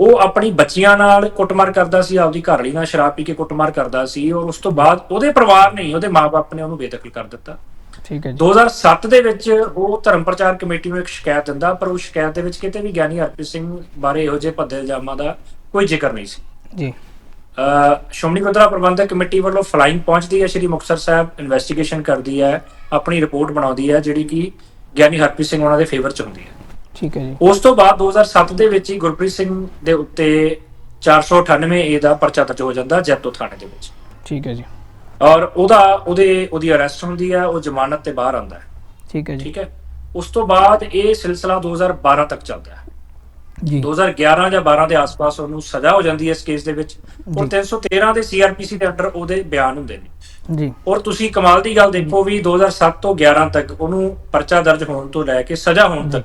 ਉਹ ਆਪਣੀ ਬੱਚੀਆਂ ਨਾਲ ਕੁੱਟਮਾਰ ਕਰਦਾ ਸੀ ਆਪਦੀ ਘਰ ਵਾਲੀ ਨਾਲ ਸ਼ਰਾਬ ਪੀ ਕੇ ਕੁੱਟਮਾਰ ਕਰਦਾ ਸੀ ਔਰ ਉਸ ਤੋਂ ਬਾਅਦ ਉਹਦੇ ਪਰਿਵਾਰ ਨੇ ਉਹਦੇ ਮਾਪੇ ਨੇ ਉਹਨੂੰ ਬੇਦਖਲ ਕਰ ਦਿੱਤਾ। ਠੀਕ ਹੈ ਜੀ। 2007 ਦੇ ਵਿੱਚ ਉਹ ਧਰਮ ਪ੍ਰਚਾਰ ਕਮੇਟੀ ਨੂੰ ਇੱਕ ਸ਼ਿਕਾਇਤ ਦਿੰਦਾ ਪਰ ਉਸ ਸ਼ਿਕਾਇਤ ਦੇ ਵਿੱਚ ਕਿਤੇ ਵੀ ਗਿਆਨੀ ਹਰਪ੍ਰੀਤ ਸਿੰਘ ਬਾਰੇ ਇਹੋ ਜਿਹੇ ਭੱਦੇ ਇਲਜ਼ਾਮਾਂ ਦਾ ਕੋਈ ਜ਼ਿਕਰ ਨਹੀਂ ਸੀ। ਜੀ। ਸ਼੍ਰੋਮਣੀ ਗੁਰਦੁਆਰਾ ਪ੍ਰਬੰਧਕ ਕਮੇਟੀ ਵੱਲੋਂ ਫਲਾਈਂਗ ਪਹੁੰਚਦੀ ਹੈ ਸ਼੍ਰੀ ਮੁਕਤਸਰ ਸਾਹਿਬ ਇਨਵੈਸਟੀਗੇਸ਼ਨ ਕਰਦੀ ਹੈ ਆਪਣੀ ਰਿਪੋਰਟ ਬਣਾਉਂਦੀ ਹੈ ਜਿਹੜੀ ਕਿ ਗਿਆਨੀ ਹਰਪ੍ਰੀਤ ਸਿੰਘ ਉਹਨਾਂ ਦੇ ਫੇਵਰ ਚ ਹੁੰਦੀ ਹੈ। ਠੀਕ ਹੈ ਜੀ। ਉਸ ਤੋਂ ਬਾਅਦ 2007 ਦੇ ਵਿੱਚ ਹੀ ਗੁਰਪ੍ਰੀਤ ਸਿੰਘ ਦੇ ਉੱਤੇ 498 ਏ ਦਾ ਪਰਚਾ ਦਰਜ ਹੋ ਜਾਂਦਾ ਜੈਤੋ ਥਾਣੇ ਦੇ ਵਿੱਚ। ਠੀਕ ਹੈ ਜੀ। ਔਰ ਉਹਦਾ ਉਹਦੇ ਉਹਦੀ ਅਰੈਸਟ ਹੁੰਦੀ ਹੈ ਉਹ ਜ਼ਮਾਨਤ ਤੇ ਬਾਹਰ ਆਉਂਦਾ ਹੈ। ਠੀਕ ਹੈ ਜੀ। ਠੀਕ ਹੈ? ਉਸ ਤੋਂ ਬਾਅਦ ਇਹ ਸਿਲਸਿਲਾ 2012 ਤੱਕ ਚੱਲਦਾ ਹੈ। ਜੀ। 2011 ਜਾਂ 12 ਦੇ ਆਸ-ਪਾਸ ਉਹਨੂੰ ਸਜ਼ਾ ਹੋ ਜਾਂਦੀ ਹੈ ਇਸ ਕੇਸ ਦੇ ਵਿੱਚ। ਔਰ ਜੀ। 313 ਦੇ ਸੀਆਰਪੀਸੀ ਦੇ ਅੰਡਰ ਉਹਦੇ ਬਿਆਨ ਹੁੰਦੇ ਨੇ। ਜੀ। ਔਰ ਤੁਸੀਂ ਕਮਾਲ ਦੀ ਗੱਲ ਦੇਖੋ ਵੀ 2007 ਤੋਂ 11 ਤੱਕ ਉਹਨੂੰ ਪਰਚਾ ਦਰਜ ਹੋਣ ਤੋਂ ਲੈ ਕੇ ਸਜ਼ਾ ਹੋਣ ਤੱਕ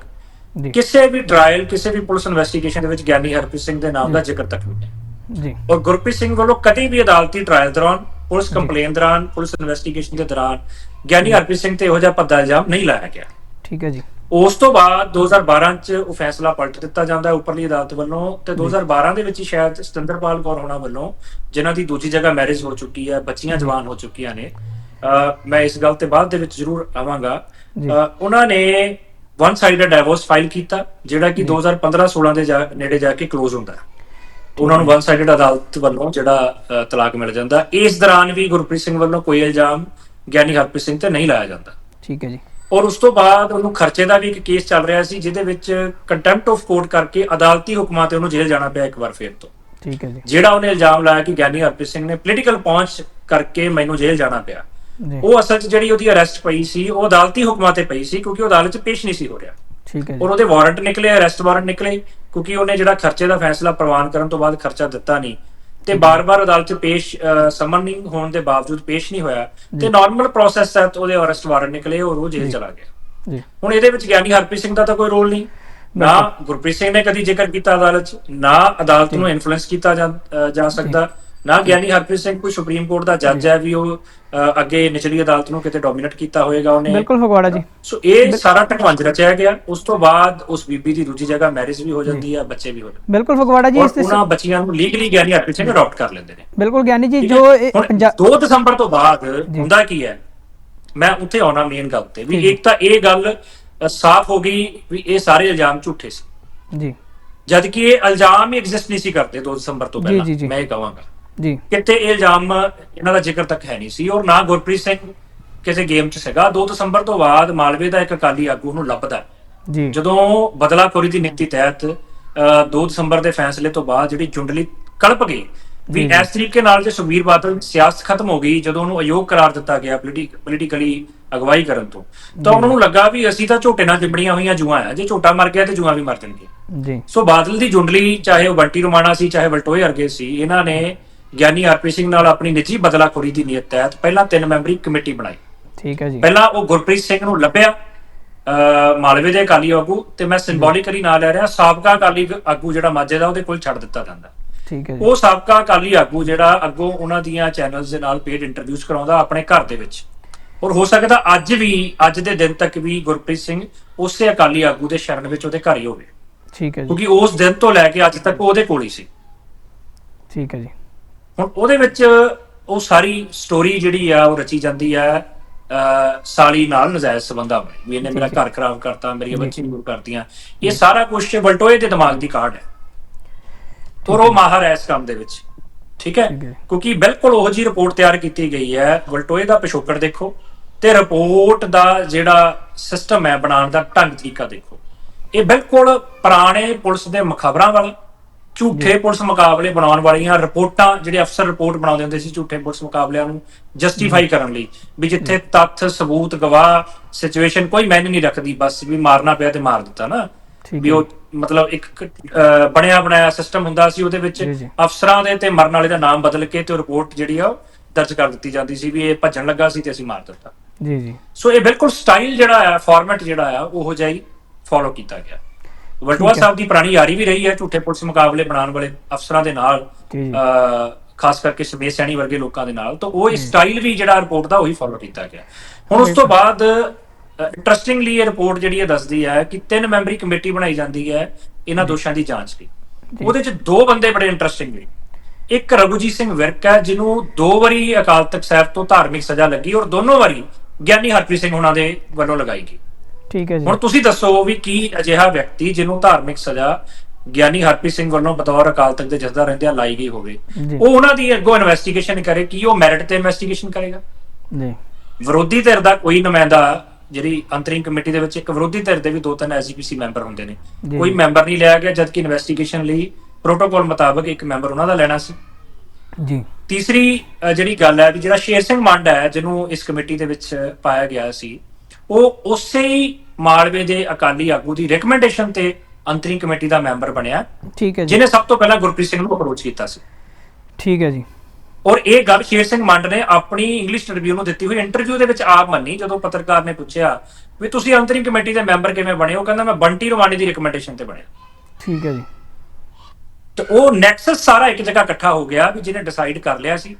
ਕਿਸੇ ਵੀ ਟ੍ਰਾਇਲ ਕਿਸੇ ਵੀ ਪੁਲਿਸ ਇਨਵੈਸਟੀਗੇਸ਼ਨ ਦੇ ਵਿੱਚ ਗਿਆਨੀ ਹਰਪ੍ਰੀਤ ਸਿੰਘ ਦੇ ਨਾਮ ਦਾ ਜ਼ਿਕਰ ਤੱਕ ਨਹੀਂ ਜੀ। ਔਰ ਗੁਰਪ੍ਰੀਤ ਸਿੰਘ ਵੱਲੋਂ ਕਦੀ ਵੀ ਅਦਾਲਤੀ ਟ੍ਰਾਇਲ ਦੌਰਾਨ ਪੁਲਿਸ ਕੰਪਲੇਨ ਦੌਰਾਨ ਪੁਲਿਸ ਇਨਵੈਸਟੀਗੇਸ਼ਨ ਦੇ ਦੌਰਾਨ ਗਿਆਨੀ ਹਰਪ੍ਰੀਤ ਸਿੰਘ ਤੇ ਇਹੋ ਜਿਹਾ ਭੱਦਾ ਇਲਜ਼ਾਮ ਨਹੀਂ ਲਾਇਆ ਗਿਆ। ਠੀਕ ਹੈ ਜੀ। ਉਸ ਤੋਂ ਬਾਅਦ 2012 ਚ ਉਹ ਫੈਸਲਾ ਪਲਟ ਦਿੱਤਾ ਜਾਂਦਾ ਹੈ ਉੱਪਰਲੀ ਅਦਾਲਤ ਵੱਲੋਂ ਤੇ 2012 ਦੇ ਵਿੱਚ ਹੀ ਸ਼ਾਇਦ ਸਤਿੰਦਰਪਾਲ ਕੌਰ ਹੋਣਾ ਵੱਲੋਂ ਜਿਨ੍ਹਾਂ ਦੀ ਦੂਜੀ ਜਗ੍ਹਾ ਮੈਰਿਜ ਹੋ ਚੁੱਕੀ ਹੈ ਬੱਚੀਆਂ ਜਵਾਨ ਹੋ ਚੁੱਕੀਆਂ ਨੇ ਮੈਂ ਇਸ ਗੱਲ ਤੇ ਬਾਅਦ ਦੇ ਵਿੱਚ ਜ਼ਰੂਰ ਆਵਾਂਗਾ। ਉਹਨਾਂ ਨੇ ਵਨ ਸਾਈਡਡ ਡਿਵੋਰਸ ਫਾਈਲ ਕੀਤਾ ਜਿਹੜਾ ਕਿ 2015-16 ਦੇ ਨੇੜੇ ਜਾ ਕੇ ਕਲੋਜ਼ ਹੁੰਦਾ ਹੈ। ਉਹਨਾਂ ਨੂੰ ਵਨ ਸਾਈਡਡ ਅਦਾਲਤ ਵੱਲੋਂ ਜਿਹੜਾ ਤਲਾਕ ਮਿਲ ਜਾਂਦਾ। ਇਸ ਦੌਰਾਨ ਵੀ ਗੁਰਪ੍ਰੀਤ ਸਿੰਘ ਵੱਲੋਂ ਕੋਈ ਇਲਜ਼ਾਮ ਗਿਆਨੀ ਹਰਪ੍ਰੀਤ ਸਿੰਘ ਤੇ ਨਹੀਂ ਲਾਇਆ ਜਾਂਦਾ। ਠੀਕ ਹੈ ਜੀ। ਔਰ ਉਸ ਤੋਂ ਬਾਅਦ ਉਹਨੂੰ ਖਰਚੇ ਦਾ ਵੀ ਇੱਕ ਕੇਸ ਚੱਲ ਰਿਹਾ ਸੀ ਜਿਹਦੇ ਵਿੱਚ ਕੰਟੈਂਪਟ ਆਫ ਕੋਰਟ ਕਰਕੇ ਅਦਾਲਤੀ ਹੁਕਮਾਂ ਤੇ ਉਹਨੂੰ ਜੇਲ੍ਹ ਜਾਣਾ ਪਿਆ ਇੱਕ ਵਾਰ ਫੇਰ ਤੋਂ। ਠੀਕ ਹੈ ਜੀ। ਜਿਹੜਾ ਉਹਨੇ ਇਲਜ਼ਾਮ ਲਾਇਆ ਕਿ ਗਿਆਨੀ ਹਰਪ੍ਰੀਤ ਸਿੰਘ ਨੇ ਪੋਲੀਟੀਕਲ ਪਹੁੰਚ ਕਰਕੇ ਮੈਨੂੰ ਜੇਲ੍ਹ ਜਾਣਾ ਪਿਆ। ਉਹ ਅਸਲ 'ਚ ਜਿਹੜੀ ਉਹਦੀ ਅਰੈਸਟ ਪਈ ਸੀ ਉਹ ਅਦਾਲਤੀ ਹੁਕਮਾਂ ਤੇ ਪਈ ਸੀ ਕਿਉਂਕਿ ਉਹ ਅਦਾਲਤ 'ਚ ਪੇਸ਼ ਨਹੀਂ ਸੀ ਹੋ ਰਿਹਾ। ਠੀਕ ਹੈ ਔਰ ਜੀ ਉਹਦੇ ਵਾਰੰਟ ਨਿਕਲੇ ਅਰੈਸਟ ਵਾਰੰਟ ਨਿਕਲੇ ਕਿਉਂਕਿ ਉਹਨੇ ਜਿਹੜਾ ਖਰਚੇ ਦਾ ਫੈਸਲਾ ਪ੍ਰਵਾਨ ਕਰਨ ਤੋਂ ਬਾਅਦ ਖਰਚਾ ਦਿੱਤਾ ਨਹੀਂ। ਤੇ ਬਾਰ-ਬਾਰ ਅਦਾਲਤ 'ਚ ਪੇਸ਼ ਸਮਨਿੰਗ ਹੋਣ ਦੇ ਬਾਵਜੂਦ ਪੇਸ਼ ਨਹੀਂ ਹੋਇਆ। ਤੇ ਨਾਰਮਲ ਪ੍ਰੋਸੈਸ ਤਹਿਤ ਉਹਦੇ ਅਰੈਸਟ ਵਾਰੰਟ ਨਿਕਲੇ ਔਰ ਉਹ ਜੇਲ੍ਹ ਚਲਾ ਗਿਆ। ਜੀ। ਹੁਣ ਇਹਦੇ ਵਿੱਚ ਗਿਆਨੀ ਹਰਪ੍ਰੀਤ ਸਿੰਘ ਦਾ ਤਾਂ ਕੋਈ ਰੋਲ ਨਹੀਂ। ਨਾ ਗੁਰਪ੍ਰੀਤ ਸਿੰਘ ਨੇ ਕਦੀ ਜ਼ਿਕਰ ਕੀਤਾ ਅਦਾਲਤ 'ਚ ਨਾ ਅਦਾਲਤ ਨੂੰ ਇਨਫਲੂਐਂਸ ਕੀਤਾ ਜਾ ਸਕਦਾ। ਨਾ ਗਿਆਨੀ ਹਰਪ੍ਰੀਤ ਸਿੰਘ ਕੋਈ ਸੁਪਰੀਮ ਕੋਰਟ ਦਾ ਜੱਜ ਹੈ ਵੀ ਉਹ ਅੱਗੇ ਨਿਚਲੀ ਅਦਾਲਤ ਨੂੰ ਕਿਤੇ ਡੋਮੀਨੇਟ ਕੀਤਾ ਹੋਏਗਾ ਉਹਨੇ? ਬਿਲਕੁਲ ਫਗਵਾੜਾ ਜੀ। ਸੋ ਇਹ ਸਾਰਾ ਢਕਵੰਜ ਰਚਿਆ ਗਿਆ। ਉਸ ਤੋਂ ਬਾਅਦ ਉਸ ਬੀਬੀ ਦੀ ਦੂਜੀ ਜਗ੍ਹਾ ਮੈਰਿਜ ਵੀ ਹੋ ਜਾਂਦੀ ਹੈ ਬੱਚੇ ਵੀ ਹੋ ਜਾਂਦੇ। ਬਿਲਕੁਲ ਫਗਵਾੜਾ ਜੀ ਇਸ ਤੇ ਉਹਨਾਂ ਬੱਚੀਆਂ ਨੂੰ ਲੀਗਲੀ ਗਿਆਨੀ ਹਰਪ੍ਰੀਤ ਸਿੰਘ ਅਡਾਪਟ ਕਰ ਲੈਂਦੇ ਨੇ। ਬਿਲਕੁਲ ਗਿਆਨੀ ਜੀ ਜੋ ਹੈ? ਇਹ ਹੁਣ ਪੰਜਾਬ 2 ਦਸੰਬਰ ਤੋਂ ਬਾਅਦ ਹੁੰਦਾ ਕੀ ਹੈ? ਮੈਂ ਉੱਥੇ ਆਉਣਾ ਮੇਨ ਗੱਲ ਤੇ ਵੀ। ਇੱਕ ਤਾਂ ਇਹ ਗੱਲ ਸਾਫ਼ ਹੋ ਗਈ ਵੀ ਇਹ ਸਾਰੇ ਇਲਜ਼ਾਮ ਝੂਠੇ ਸੀ। ਜੀ। ਜਦ ਕਿ ਇਹ ਇਲਜ਼ਾਮ ਹੀ ਐਗਜ਼ਿਸਟ ਨਹੀਂ ਸੀ ਕਰਦੇ 2 ਦਸੰਬਰ ਤੋਂ ਪਹਿਲਾਂ। ਮੈਂ ਇਹ ਕਹਾਂਗਾ। ਜੀ। ਕਿਤੇ ਇਹ ਇਲਜ਼ਾਮ ਇਹਨਾਂ ਦਾ ਜ਼ਿਕਰ ਤੱਕ ਹੈ ਨਹੀਂ ਸੀ ਔਰ ਨਾ ਗੁਰਪ੍ਰੀਤ ਸਿੰਘ ਕਿਸੇ ਗੇਮ 'ਚ ਸੀਗਾ। 2 ਦਸੰਬਰ ਤੋਂ ਬਾਅਦ ਮਾਲਵੇ ਦਾ ਇੱਕ ਅਕਾਲੀ ਆਗੂ ਨੂੰ ਲੱਭਦਾ। ਜੀ। ਜਦੋਂ ਬਦਲਾਖੋਰੀ ਦੀ ਨੀਤੀ ਤਹਿਤ ਅ, 2 ਦਸੰਬਰ ਦੇ ਫੈਸਲੇ ਤੋਂ ਬਾਅਦ ਜਿਹੜੀ ਜੁੰਡਲੀ ਕਲਪ ਗਈ ਵੀ ਇਸ ਤਰੀਕੇ ਨਾਲ ਜੇ ਸੁਖਬੀਰ ਬਾਦਲ ਦੀ ਸਿਆਸਤ ਖਤਮ ਹੋ ਗਈ ਜਦੋਂ ਉਹਨੂੰ ਅਯੋਗ ਕਰਾਰ ਦਿੱਤਾ ਗਿਆ ਪੋਲੀਟੀਕਲੀ ਅਗਵਾਈ ਕਰਨ ਤੋਂ ਤਾਂ ਉਹਨਾਂ ਨੂੰ ਲੱਗਾ ਵੀ ਅਸੀਂ ਤਾਂ ਝੋਟੇ ਨਾਲ ਚਿੰਬੜੀਆਂ ਹੋਈਆਂ ਜੂਆਂ ਆ। ਜੇ ਝੋਟਾ ਮਰ ਗਿਆ ਤੇ ਜੂਆਂ ਵੀ ਮਰ ਜਾਣਗੀਆਂ। ਜੀ। ਸੋ ਬਾਦਲ ਦੀ ਜੁੰਡਲੀ ਚਾਹੇ ਉਹ ਬੰਟੀ ਰੋਮਾਣਾ ਸੀ ਚਾਹੇ ਵਲਟੋਏ ਵਰਗੇ ਸੀ ਇਹਨਾਂ ਨੇ ਗਿਆਨੀ ਹਰਪ੍ਰੀਤ ਸਿੰਘ ਨਾਲ ਆਪਣੀ ਨਿੱਜੀ ਬਦਲਾਖੋਰੀ ਦੀ ਨੀਅਤ ਤਹਿਤ ਪਹਿਲਾਂ ਤਿੰਨ ਮੈਂਬਰੀ ਕਮੇਟੀ ਬਣਾਈ। ਠੀਕ ਹੈ ਜੀ। ਪਹਿਲਾਂ ਉਹ ਗੁਰਪ੍ਰੀਤ ਸਿੰਘ ਨੂੰ ਲੱਭਿਆ ਮਾਲਵੇ ਦੇ ਅਕਾਲੀ ਆਗੂ ਤੇ ਮੈਂ ਸਿੰਬੋਲਿਕਲੀ ਨਾਂ ਲੈ ਰਿਹਾ ਸਾਬਕਾ ਅਕਾਲੀ ਆਗੂ ਜਿਹੜਾ ਮਾਝੇ ਦਾ ਉਹਦੇ ਕੋਲ ਛੱਡ ਦਿੱਤਾ ਜਾਂਦਾ। ਠੀਕ ਹੈ ਜੀ। ਉਹ ਸਾਬਕਾ ਅਕਾਲੀ ਆਗੂ ਜਿਹੜਾ ਅੱਗੋਂ ਉਹਨਾਂ ਦੀਆਂ ਚੈਨਲਸ ਦੇ ਨਾਲ ਪੇਡ ਇੰਟਰਵਿਊਜ਼ ਕਰਾਉਂਦਾ ਆਪਣੇ ਘਰ ਦੇ ਵਿੱਚ। ਔਰ ਹੋ ਸਕਦਾ ਅੱਜ ਵੀ ਅੱਜ ਦੇ ਦਿਨ ਤੱਕ ਵੀ ਗੁਰਪ੍ਰੀਤ ਸਿੰਘ ਉਸੇ ਅਕਾਲੀ ਆਗੂ ਦੇ ਸ਼ਰਨ ਵਿੱਚ ਉਹਦੇ ਘਰ ਹੀ ਹੋਵੇ। ਠੀਕ ਹੈ ਜੀ। ਕਿਉਂਕਿ ਉਸ ਦਿਨ ਤੋਂ ਲੈ ਕੇ ਅੱਜ ਤੱਕ ਉਹ ਉਹਦੇ ਕੋਲ ਹੀ ਸੀ। ਠੀਕ ਹੈ ਜੀ। ਹੁਣ ਉਹਦੇ ਵਿੱਚ ਉਹ ਸਾਰੀ ਸਟੋਰੀ ਜਿਹੜੀ ਆ ਉਹ ਰਚੀ ਜਾਂਦੀ ਆ ਸਾਲੀ ਨਾਲ ਨਜਾਇਜ਼ ਸਬੰਧਾਂ ਵਿੱਚ ਵੀ ਇਹਨੇ ਮੇਰਾ ਘਰ ਖਰਾਬ ਕਰਤਾ ਮੇਰੀ ਬੱਚੀ ਨੂੰ ਕਰਤੀਆਂ। ਇਹ ਸਾਰਾ ਕੁਝ ਵਲਟੋਏ ਦੇ ਦਿਮਾਗ ਦੀ ਕਾਢ ਹੈ। ਔਰ ਉਹ ਮਾਹਰ ਹੈ ਇਸ ਕੰਮ ਦੇ ਵਿੱਚ। ਠੀਕ ਹੈ? ਠੀਕ ਹੈ। ਕਿਉਂਕਿ ਬਿਲਕੁਲ ਉਹੋ ਜੀ ਰਿਪੋਰਟ ਤਿਆਰ ਕੀਤੀ ਗਈ ਹੈ। ਵਲਟੋਏ ਦਾ ਪਿਛੋਕੜ ਦੇਖੋ ਤੇ ਰਿਪੋਰਟ ਦਾ ਜਿਹੜਾ ਸਿਸਟਮ ਹੈ ਬਣਾਉਣ ਦਾ ਢੰਗ ਤਰੀਕਾ ਦੇਖੋ। ਇਹ ਬਿਲਕੁਲ ਪੁਰਾਣੇ ਪੁਲਿਸ ਦੇ ਮੁਖਬਰਾਂ ਵਾਲਾ ਝੂਠੇ ਪੁਲਿਸ ਮੁਕਾਬਲੇ ਬਣਾਉਣ ਵਾਲੀਆਂ ਰਿਪੋਰਟਾਂ ਜਿਹੜੇ ਅਫਸਰ ਰਿਪੋਰਟ ਬਣਾਉਂਦੇ ਹੁੰਦੇ ਸੀ ਝੂਠੇ ਪੁਲਿਸ ਮੁਕਾਬਲਿਆਂ ਨੂੰ ਜਸਟੀਫਾਈ ਕਰਨ ਲਈ। ਵੀ ਜਿੱਥੇ ਤੱਥ ਸਬੂਤ ਗਵਾਹ ਸਿਚੁਏਸ਼ਨ ਕੋਈ ਮੈਨ ਨਹੀਂ ਰੱਖਦੀ ਬਸ ਵੀ ਮਾਰਨਾ ਪਿਆ ਤੇ ਮਾਰ ਦਿੱਤਾ ਨਾ। ਵੀ ਉਹ ਮਤਲਬ ਇੱਕ ਬਣਿਆ ਬਣਾਇਆ ਸਿਸਟਮ ਹੁੰਦਾ ਸੀ ਉਹਦੇ ਵਿੱਚ। ਅਫਸਰਾਂ ਦੇ ਤੇ ਮਰਨ ਵਾਲੇ ਦਾ ਨਾਮ ਬਦਲ ਕੇ ਤੇ ਰਿਪੋਰਟ ਜਿਹੜੀ ਆ ਉਹ ਦਰਜ ਕਰ ਦਿੱਤੀ ਜਾਂਦੀ ਸੀ ਵੀ ਇਹ ਭੱਜਣ ਲੱਗਾ ਸੀ ਤੇ ਅਸੀਂ ਮਾਰ ਦਿੱਤਾ। ਜੀ ਜੀ। ਸੋ ਇਹ ਬਿਲਕੁਲ ਸਟਾਈਲ ਜਿਹੜਾ ਆ ਫਾਰਮੈਟ ਜਿਹੜਾ ਆ ਉਹੋ ਜਿਹਾ ਹੀ ਫੋਲੋ ਕੀਤਾ ਗਿਆ। ਵਲਟੋਆ। ਸਾਹਿਬ ਦੀ ਪੁਰਾਣੀ ਯਾਰੀ ਵੀ ਰਹੀ ਹੈ ਝੂਠੇ ਪੁਲਿਸ ਮੁਕਾਬਲੇ ਬਣਾਉਣ ਵਾਲੇ ਅਫਸਰਾਂ ਦੇ ਨਾਲ ਖਾਸ ਕਰਕੇ ਸਮੇਤ ਸੈਣੀ ਵਰਗੇ ਲੋਕਾਂ ਦੇ ਨਾਲ। ਤਾਂ ਉਹ ਸਟਾਈਲ ਵੀ ਜਿਹੜਾ ਰਿਪੋਰਟ ਦਾ ਉਹੀ ਫੋਲੋ ਕੀਤਾ ਗਿਆ। ਹੁਣ ਉਸ ਤੋਂ ਬਾਅਦ ਇੰਟਰਸਟਿੰਗਲੀ ਇਹ ਰਿਪੋਰਟ ਜਿਹੜੀ ਹੈ ਦੱਸਦੀ ਹੈ ਕਿ ਤਿੰਨ ਮੈਂਬਰੀ ਕਮੇਟੀ ਬਣਾਈ ਜਾਂਦੀ ਹੈ ਇਹਨਾਂ ਦੋਸ਼ਾਂ ਦੀ ਜਾਂਚ ਲਈ। ਉਹਦੇ ਚ ਦੋ ਬੰਦੇ ਬੜੇ ਇੰਟਰਸਟਿੰਗ ਨੇ ਇੱਕ ਰਘੁਜੀਤ ਸਿੰਘ ਵਿਰਕ ਹੈ ਜਿਹਨੂੰ ਦੋ ਵਾਰੀ ਅਕਾਲ ਤਖਤ ਸਾਹਿਬ ਤੋਂ ਧਾਰਮਿਕ ਸਜ਼ਾ ਲੱਗੀ ਔਰ ਦੋਨੋਂ ਵਾਰੀ ਗਿਆਨੀ ਹਰਪ੍ਰੀਤ ਸਿੰਘ ਉਹਨਾਂ ਦੇ ਵੱਲੋਂ ਲਗਾਈ ਗਈ। ਠੀਕ ਹੈ ਜੀ। ਹੁਣ ਤੁਸੀਂ ਦੱਸੋ ਵੀ ਕੀ ਅਜਿਹਾ ਵਿਅਕਤੀ ਜਿਹਨੂੰ ਧਾਰਮਿਕ ਸਜ਼ਾ ਗਿਆਨੀ ਹਰਪ੍ਰੀਤ ਸਿੰਘ ਵੱਲੋਂ ਬਤੌਰ ਅਕਾਲ ਤਖਤ ਦੇ ਜਥੇਦਾਰ ਰਹਿੰਦਿਆਂ ਲਾਈ ਗਈ ਹੋਵੇ ਉਹ ਉਹਨਾਂ ਦੀ ਅੱਗੋਂ ਇਨਵੈਸਟੀਗੇਸ਼ਨ ਕਰੇ ਕੀ ਉਹ ਮੈਰਿਟ ਤੇ ਇਨਵੈਸਟੀਗੇਸ਼ਨ ਕਰੇਗਾ? ਜੀ। ਵਿਰੋਧੀ ਧਿਰ ਦਾ ਕੋਈ ਨੁਮਾਇੰਦਾ ਜਿਹੜੀ ਅੰਤਰਿੰਗ ਕਮੇਟੀ ਦੇ ਵਿੱਚ ਇੱਕ ਵਿਰੋਧੀ ਧਿਰ ਦੇ ਵੀ ਦੋ ਤਿੰਨ ਐਸਜੀਪੀਸੀ ਮੈਂਬਰ ਹੁੰਦੇ ਨੇ। ਕੋਈ ਮੈਂਬਰ ਨਹੀਂ ਲਿਆ ਗਿਆ ਜਦਕਿ ਇਨਵੈਸਟੀਗੇਸ਼ਨ ਲਈ ਪ੍ਰੋਟੋਕਾਲ ਮੁਤਾਬਕ ਇੱਕ ਮੈਂਬਰ ਉਹਨਾਂ ਦਾ ਲੈਣਾ ਸੀ। ਜੀ। ਤੀਸਰੀ ਜਿਹੜੀ ਗੱਲ ਹੈ ਵੀ ਜਿਹੜਾ ਸ਼ੇਰ ਸਿੰਘ ਮੰਡ ਹੈ ਜਿਹਨੂੰ ਇਸ ਕਮੇਟੀ ਦੇ ਵਿੱਚ ਪਾਇਆ ਗਿਆ ਸੀ ਉਹ ਉਸੇ ਹੀ ਮਾਲਵੇ ਦੇ ਅਕਾਲੀ ਆਗੂ ਦੀ ਰეკਮੈਂਡੇਸ਼ਨ ਤੇ ਅੰਤਰੀ ਕਮੇਟੀ ਦਾ ਮੈਂਬਰ ਬਣਿਆ। ਠੀਕ ਹੈ ਜੀ। ਜਿਹਨੇ ਸਭ ਤੋਂ ਪਹਿਲਾਂ ਗੁਰਪ੍ਰੀਤ ਸਿੰਘ ਨੂੰ ਅਪਰੋਚ ਕੀਤਾ ਸੀ। ਠੀਕ ਹੈ ਜੀ। ਔਰ ਇਹ ਗੱਲ ਸ਼ੇਰ ਸਿੰਘ ਮੰਡ ਨੇ ਆਪਣੀ ਇੰਗਲਿਸ਼ ਟ੍ਰਿਬਿਊਨ ਨੂੰ ਦਿੱਤੀ ਹੋਈ ਇੰਟਰਵਿਊ ਦੇ ਵਿੱਚ ਆਪ ਮੰਨੀ ਜਦੋਂ ਪੱਤਰਕਾਰ ਨੇ ਪੁੱਛਿਆ ਵੀ ਤੁਸੀਂ ਅੰਤਰੀ ਕਮੇਟੀ ਦੇ ਮੈਂਬਰ ਕਿਵੇਂ ਬਣੇ? ਹੋ ਕਹਿੰਦਾ ਮੈਂ ਬੰਟੀ ਰਵਾਨੀ ਦੀ ਰეკਮੈਂਡੇਸ਼ਨ ਤੇ ਬਣਿਆ। ਠੀਕ ਹੈ ਜੀ। ਤੇ ਉਹ ਨੈਕਸਸ ਸਾਰਾ ਇੱਕ ਜਗ੍ਹਾ ਇਕੱਠਾ ਹੋ ਗਿਆ ਵੀ ਜਿਹਨੇ ਡਿਸਾਈਡ ਕਰ ਲਿਆ ਸੀ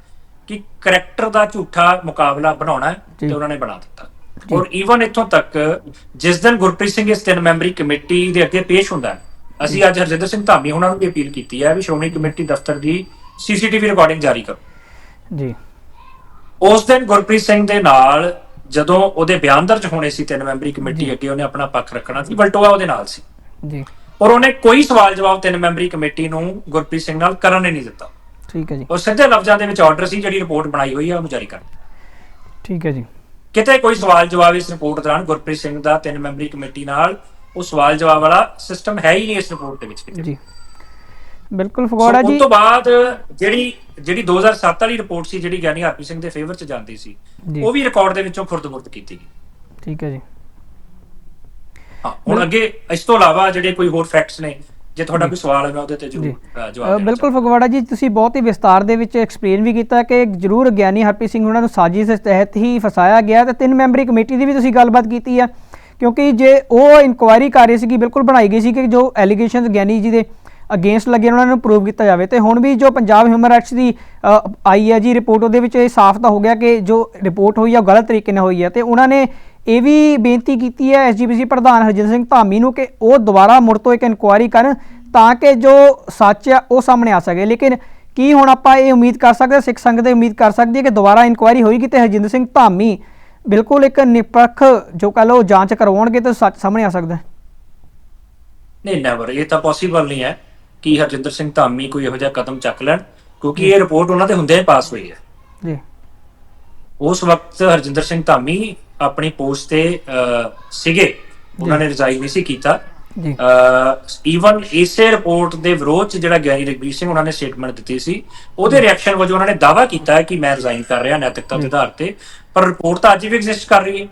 ਕਿ ਕੈਰੈਕਟਰ ਦਾ ਝੂਠਾ ਮੁਕਾਬਲਾ ਬਣਾਉਣਾ ਹੈ ਤੇ ਉਹਨਾਂ ਨੇ ਬਣਾ ਦਿੱਤਾ। ਔਰ ਈਵਨ ਇੱਥੋਂ ਤੱਕ ਜਿਸ ਦਿਨ ਗੁਰਪ੍ਰੀਤ ਸਿੰਘ ਇਸ ਤਿੰਨ ਮੈਂਬਰੀ ਕਮੇਟੀ ਦੇ ਅੱਗੇ ਪੇਸ਼ ਹੁੰਦਾ ਅਸੀਂ ਅੱਜ ਹਰਜਿੰਦਰ ਸਿੰਘ ਧਾਮੀ ਉਹਨਾਂ ਨੂੰ ਵੀ ਅਪੀਲ ਕੀਤੀ ਹੈ ਵੀ ਸ਼੍ਰੋਮਣੀ ਕਮੇਟੀ ਦਫ਼ਤਰ ਦੀ ਸੀਸੀਟੀਵੀ ਰਿਕਾਰਡਿੰਗ ਜਾਰੀ ਕਰੋ। ਜੀ। ਉਸ ਦਿਨ ਗੁਰਪ੍ਰੀਤ ਸਿੰਘ ਦੇ ਨਾਲ ਜਦੋਂ ਉਹਦੇ ਬਿਆਨ ਦਰਜ ਹੋਣੇ ਸੀ ਤਿੰਨ ਮੈਂਬਰੀ ਕਮੇਟੀ ਅੱਗੇ ਉਹਨੇ ਆਪਣਾ ਪੱਖ ਰੱਖਣਾ ਸੀ ਬਲਟੋਆ ਉਹਦੇ ਨਾਲ ਸੀ। ਜੀ। ਔਰ ਉਹਨੇ ਕੋਈ ਸਵਾਲ ਜਵਾਬ ਤਿੰਨ ਮੈਂਬਰੀ ਕਮੇਟੀ ਨੂੰ ਗੁਰਪ੍ਰੀਤ ਸਿੰਘ ਨਾਲ ਕਰਨ ਨਹੀਂ ਦਿੱਤਾ। ਠੀਕ ਹੈ ਜੀ। ਉਹ ਸਿੱਧੇ ਲਫ਼ਜ਼ਾਂ ਦੇ ਵਿੱਚ ਆਰਡਰ ਸੀ ਜਿਹੜੀ ਰਿਪੋਰਟ ਬਣਾਈ ਹੋਈ ਹੈ ਉਹਨੂੰ ਜਾਰੀ ਕਰ ਠੀਕ ਹੈ ਜੀ। ਕਿਤੇ ਕੋਈ ਸਵਾਲ ਜਵਾਬ ਇਸ ਰਿਪੋਰਟ ਦੌਰਾਨ ਗੁਰਪ੍ਰੀਤ ਸਿੰਘ ਦਾ ਤਿੰਨ ਮੈਂਬਰੀ ਕਮੇਟੀ ਨਾਲ ਉਹ ਸਵਾਲ ਜਵਾਬ ਵਾਲਾ ਸਿਸਟਮ ਹੈ ਹੀ ਨਹੀਂ ਇਸ ਰਿਪੋਰਟ ਦੇ ਵਿੱਚ ਕਿਤੇ ਜੀ। ਬਿਲਕੁਲ ਫਗਵਾੜਾ ਸੋ ਜੀ। ਉਸ ਤੋਂ ਬਾਅਦ ਜਿਹੜੀ ਜਿਹੜੀ 2007 ਵਾਲੀ ਰਿਪੋਰਟ ਸੀ ਜਿਹੜੀ ਗਿਆਨੀ ਹਰਪ੍ਰੀਤ ਸਿੰਘ ਦੇ ਫੇਵਰ ਚ ਜਾਂਦੀ ਸੀ ਉਹ ਵੀ ਰਿਕਾਰਡ ਦੇ ਵਿੱਚੋਂ ਖੁਰਦ-ਬੁਰਦ ਕੀਤੀ ਗਈ। ਠੀਕ ਹੈ ਜੀ। ਹਾਂ ਹੁਣ ਅੱਗੇ ਇਸ ਤੋਂ ਇਲਾਵਾ ਜਿਹੜੇ ਕੋਈ ਹੋਰ ਫੈਕਟਸ ਨੇ ਜੇ ਤੁਹਾਡਾ ਕੋਈ ਸਵਾਲ ਹੈ ਮੈਂ ਉਹਦੇ ਤੇ ਜ਼ਰੂਰ ਜਵਾਬ ਦੇਣਾ ਬਿਲਕੁਲ ਫਗਵਾੜਾ ਜੀ ਤੁਸੀਂ ਬਹੁਤ ਹੀ ਵਿਸਤਾਰ ਦੇ ਵਿੱਚ ਐਕਸਪਲੇਨ ਵੀ ਕੀਤਾ ਕਿ ਜ਼ਰੂਰ ਗਿਆਨੀ ਹਰਪ੍ਰੀਤ ਸਿੰਘ ਉਹਨਾਂ ਨੂੰ ਸਾਜ਼ਿਸ਼ ਦੇ ਤਹਿਤ ਹੀ ਫਸਾਇਆ ਗਿਆ ਤੇ ਤਿੰਨ ਮੈਂਬਰੀ ਕਮੇਟੀ ਦੀ ਵੀ ਤੁਸੀਂ ਗੱਲਬਾਤ ਕੀਤੀ ਆ। ਕਿਉਂਕਿ ਜੇ ਉਹ ਇਨਕੁਆਇਰੀ ਕਰ ਰਹੀ ਸੀਗੀ ਬਿਲਕੁਲ ਬਣਾਈ ਗਈ ਸੀ ਕਿ ਜੋ ਐਲੀਗੇਸ਼ਨਸ ਗਿਆਨੀ ਜੀ ਦੇ ਅਗੇਂਸਟ ਲੱਗੇ ਉਹਨਾਂ ਨੂੰ ਪ੍ਰੂਵ ਕੀਤਾ ਜਾਵੇ। ਤੇ ਹੁਣ ਵੀ ਜੋ ਪੰਜਾਬ ਹਿਊਮਨ ਰਾਈਟਸ ਦੀ ਆਈ ਹੈ ਜੀ ਰਿਪੋਰਟ ਉਹਦੇ ਵਿੱਚ ਇਹ ਸਾਫ਼ ਤਾਂ ਹੋ ਗਿਆ ਕਿ ਜੋ ਰਿਪੋਰਟ ਹੋਈ ਹੈ ਉਹ ਗਲਤ ਤਰੀਕੇ ਨਾਲ ਹੋਈ ਹੈ। ਤੇ ਉਹਨਾਂ ਨੇ ਇਹ ਵੀ ਬੇਨਤੀ ਕੀਤੀ ਹੈ ਐਸਜੀਪੀਸੀ ਪ੍ਰਧਾਨ ਹਰਜਿੰਦਰ ਸਿੰਘ ਧਾਮੀ ਨੂੰ ਕਿ ਉਹ ਦੁਬਾਰਾ ਮੁੜ ਤੋਂ ਇੱਕ ਇਨਕੁਆਇਰੀ ਕਰਨ ਤਾਂ ਕਿ ਜੋ ਸੱਚ ਆ, ਉਹ ਸਾਹਮਣੇ ਆ ਸਕੇ। ਲੇਕਿਨ ਕੀ ਹੁਣ ਆਪਾਂ ਇਹ ਉਮੀਦ ਕਰ ਸਕਦੇ, ਸਿੱਖ ਸੰਗਤ ਇਹ ਉਮੀਦ ਕਰ ਸਕਦੀ ਹੈ ਕਿ ਦੁਬਾਰਾ ਇਨਕੁਆਇਰੀ ਹੋਏਗੀ ਤੇ ਹਰਜਿੰਦਰ ਸਿੰਘ ਧਾਮੀ ਬਿਲਕੁਲ ਇੱਕ ਨਿਰਪੱਖ ਜੋ ਕਹ ਲਓ ਜਾਂਚ ਕਰਵਾਉਣਗੇ ਤੇ ਸੱਚ ਸਾਹਮਣੇ ਆ ਸਕਦਾ ਨਹੀਂ ਨੈਵਰ ਇਹ ਤਾਂ ਪੋਸੀਬਲ ਨਹੀਂ ਹੈ। ਕਿ ਹਰਜਿੰਦਰ ਸਿੰਘ ਧਾਮੀ ਕੋਈ ਇਹੋ ਜਿਹਾ ਕਦਮ ਚੱਕ ਲੈਣ? ਕਿਉਂਕਿ ਇਹ ਰਿਪੋਰਟ ਉਹਨਾਂ ਦੇ ਹੁੰਦਿਆਂ ਹੀ ਪਾਸ ਹੋਈ ਹੈ। ਜੀ। ਉਸ ਵਕਤ ਹਰਜਿੰਦਰ ਸਿੰਘ ਧਾਮੀ ਆਪਣੀ ਪੋਸਟ ਤੇ ਸੀਗੇ। ਉਹਨਾਂ ਨੇ ਰਿਜ਼ਾਈਨ ਨਹੀਂ ਸੀ ਕੀਤਾ। ਜੀ। ਈਵਨ ਇਸੇ ਰਿਪੋਰਟ ਦੇ ਵਿਰੋਧ ਚ ਜਿਹੜਾ ਗਿਆਨੀ ਰਗਵੀਰ ਸਿੰਘ ਉਹਨਾਂ ਨੇ ਸਟੇਟਮੈਂਟ ਦਿੱਤੀ ਸੀ ਉਹਦੇ ਰਿਐਕਸ਼ਨ ਵਜੋਂ ਉਹਨਾਂ ਨੇ ਦਾਅਵਾ ਕੀਤਾ ਹੈ ਕਿ ਮੈਂ ਰਿਜ਼ਾਈਨ ਕਰ ਰਿਹਾ ਨੈਤਿਕਤਾ ਦੇ ਆਧਾਰ ਤੇ। ਪਰ ਰਿਪੋਰਟ ਤਾਂ ਅੱਜ ਵੀ ਐਗਜ਼ਿਸਟ ਕਰ ਰਹੀ ਹੈ।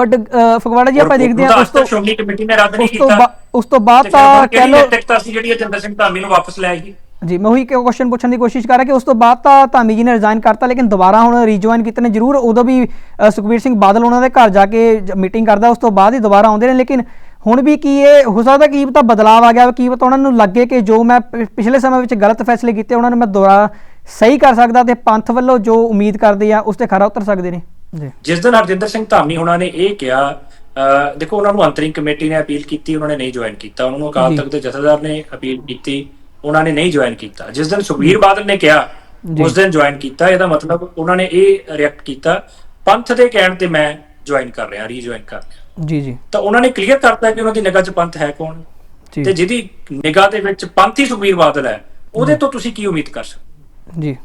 ਬਟ ਫਗਵਾੜਾ ਜੀ ਆਪਾਂ ਦੇਖਦੇ ਹਾਂ ਉਸ ਤੋਂ ਸ਼੍ਰੋਮਣੀ ਕਮੇਟੀ ਨੇ ਰੱਦ ਨਹੀਂ ਕੀਤਾ। ਉਸ ਤੋਂ ਬਾਅਦ ਤੇ ਕਹਿ ਨੈਤਿਕਤਾ ਸੀ ਜਿਹੜੀ ਹਰਜਿੰਦਰ ਸਿੰਘ ਧਾਮੀ ਨੂੰ ਵਾਪਸ ਲੈ ਆਏਗੀ ਜੀ ਮੈਂ ਉਹੀ ਕੁਐਸਚਨ ਪੁੱਛਣ ਦੀ ਕੋਸ਼ਿਸ਼ ਕਰ ਰਿਹਾ ਕਿ ਉਸ ਤੋਂ ਬਾਅਦ ਤਾਂ ਧਾਮੀ ਜੀ ਨੇ ਰਿਜ਼ਾਈਨ ਕਰਤਾ ਲੇਕਿਨ ਦੁਬਾਰਾ ਹੁਣ ਰੀਜੁਆਇਨ ਕੀਤੇ ਨੇ ਜ਼ਰੂਰ। ਉਦੋਂ ਵੀ ਅ, ਸੁਖਬੀਰ ਸਿੰਘ ਬਾਦਲ ਉਹਨਾਂ ਦੇ ਘਰ ਜਾ ਕੇ ਮੀਟਿੰਗ ਕਰਦਾ ਉਸ ਤੋਂ ਬਾਅਦ ਹੀ ਦੁਬਾਰਾ ਆਉਂਦੇ ਨੇ। ਲੇਕਿਨ ਹੁਣ ਵੀ ਕੀ ਇਹ ਹੋ ਸਕਦਾ ਕੀ ਪਤਾ ਬਦਲਾਅ ਆ ਗਿਆ ਕੀ ਪਤਾ ਉਹਨਾਂ ਨੂੰ ਲੱਗੇ ਕਿ ਜੋ ਮੈਂ ਪਿਛਲੇ ਸਮੇਂ ਵਿੱਚ ਗਲਤ ਫੈਸਲੇ ਕੀਤੇ ਉਹਨਾਂ ਨੂੰ ਮੈਂ ਦੁਬਾਰਾ ਸਹੀ ਕਰ ਸਕਦਾ ਤੇ ਪੰਥ ਵੱਲੋਂ ਜੋ ਉਮੀਦ ਕਰਦੇ ਆ ਉਸ ਤੇ ਖਰਾ ਉਤਰ ਸਕਦੇ ਨੇ। ਜਿਸ ਦਿਨ ਹਰਜਿੰਦਰ ਸਿੰਘ ਧਾਮੀ ਉਹਨਾਂ ਨੇ ਇਹ ਕਿਹਾ ਦੇਖੋ ਉਹਨਾਂ ਨੂੰ ਅੰਤਰਿੰਗ ਕਮੇਟੀ ਨੇ ਅਪੀਲ ਕੀਤੀ ਉਹਨਾਂ ਨੇ ਨਹੀਂ ਜੁਆਇਨ ਕੀਤਾ। ਉਹਨਾਂ ਨੂੰ ਅਕਾਲ। ਤਖਤ ਦੇ ਜਥੇਦਾਰ ਨੇ ਅਪੀਲ ਕੀਤੀ ਉਹਨਾਂ ਨੇ ਨਹੀਂ ਜੁਆਇਨ ਕੀਤਾ। ਜਿਸ ਦਿਨ ਸੁਖਬੀਰ ਬਾਦਲ ਨੇ ਕਿਹਾ। ਉਸ ਦਿਨ ਜੁਆਇਨ ਕੀਤਾ ਇਹਦਾ ਮਤਲਬ ਉਹਨਾਂ ਨੇ ਇਹ ਰਿਐਕਟ ਕੀਤਾ ਪੰਥ ਦੇ ਕਹਿਣ ਤੇ ਮੈਂ ਜੁਆਇਨ ਕਰ ਰਿਹਾ ਰੀਜੁਆਇਨ ਕਰ ਰਿਹਾ। ਜੀ ਜੀ। ਤਾਂ ਉਹਨਾਂ ਨੇ ਕਲੀਅਰ ਕਰਤਾ ਕਿ ਉਹਨਾਂ ਦੀ ਨਿਗਾਹ 'ਚ ਪੰਥ ਹੈ ਕੌਣ? ਤੇ ਜਿਹਦੀ ਨਿਗਾਹ ਦੇ ਵਿੱਚ ਪੰਥ ਹੀ ਸੁਖਬੀਰ ਬਾਦਲ ਹੈ ਉਹਦੇ ਤੋਂ ਤੁਸੀਂ ਕੀ ਉਮੀਦ ਕਰ ਸਕਦੇ ਜੀ।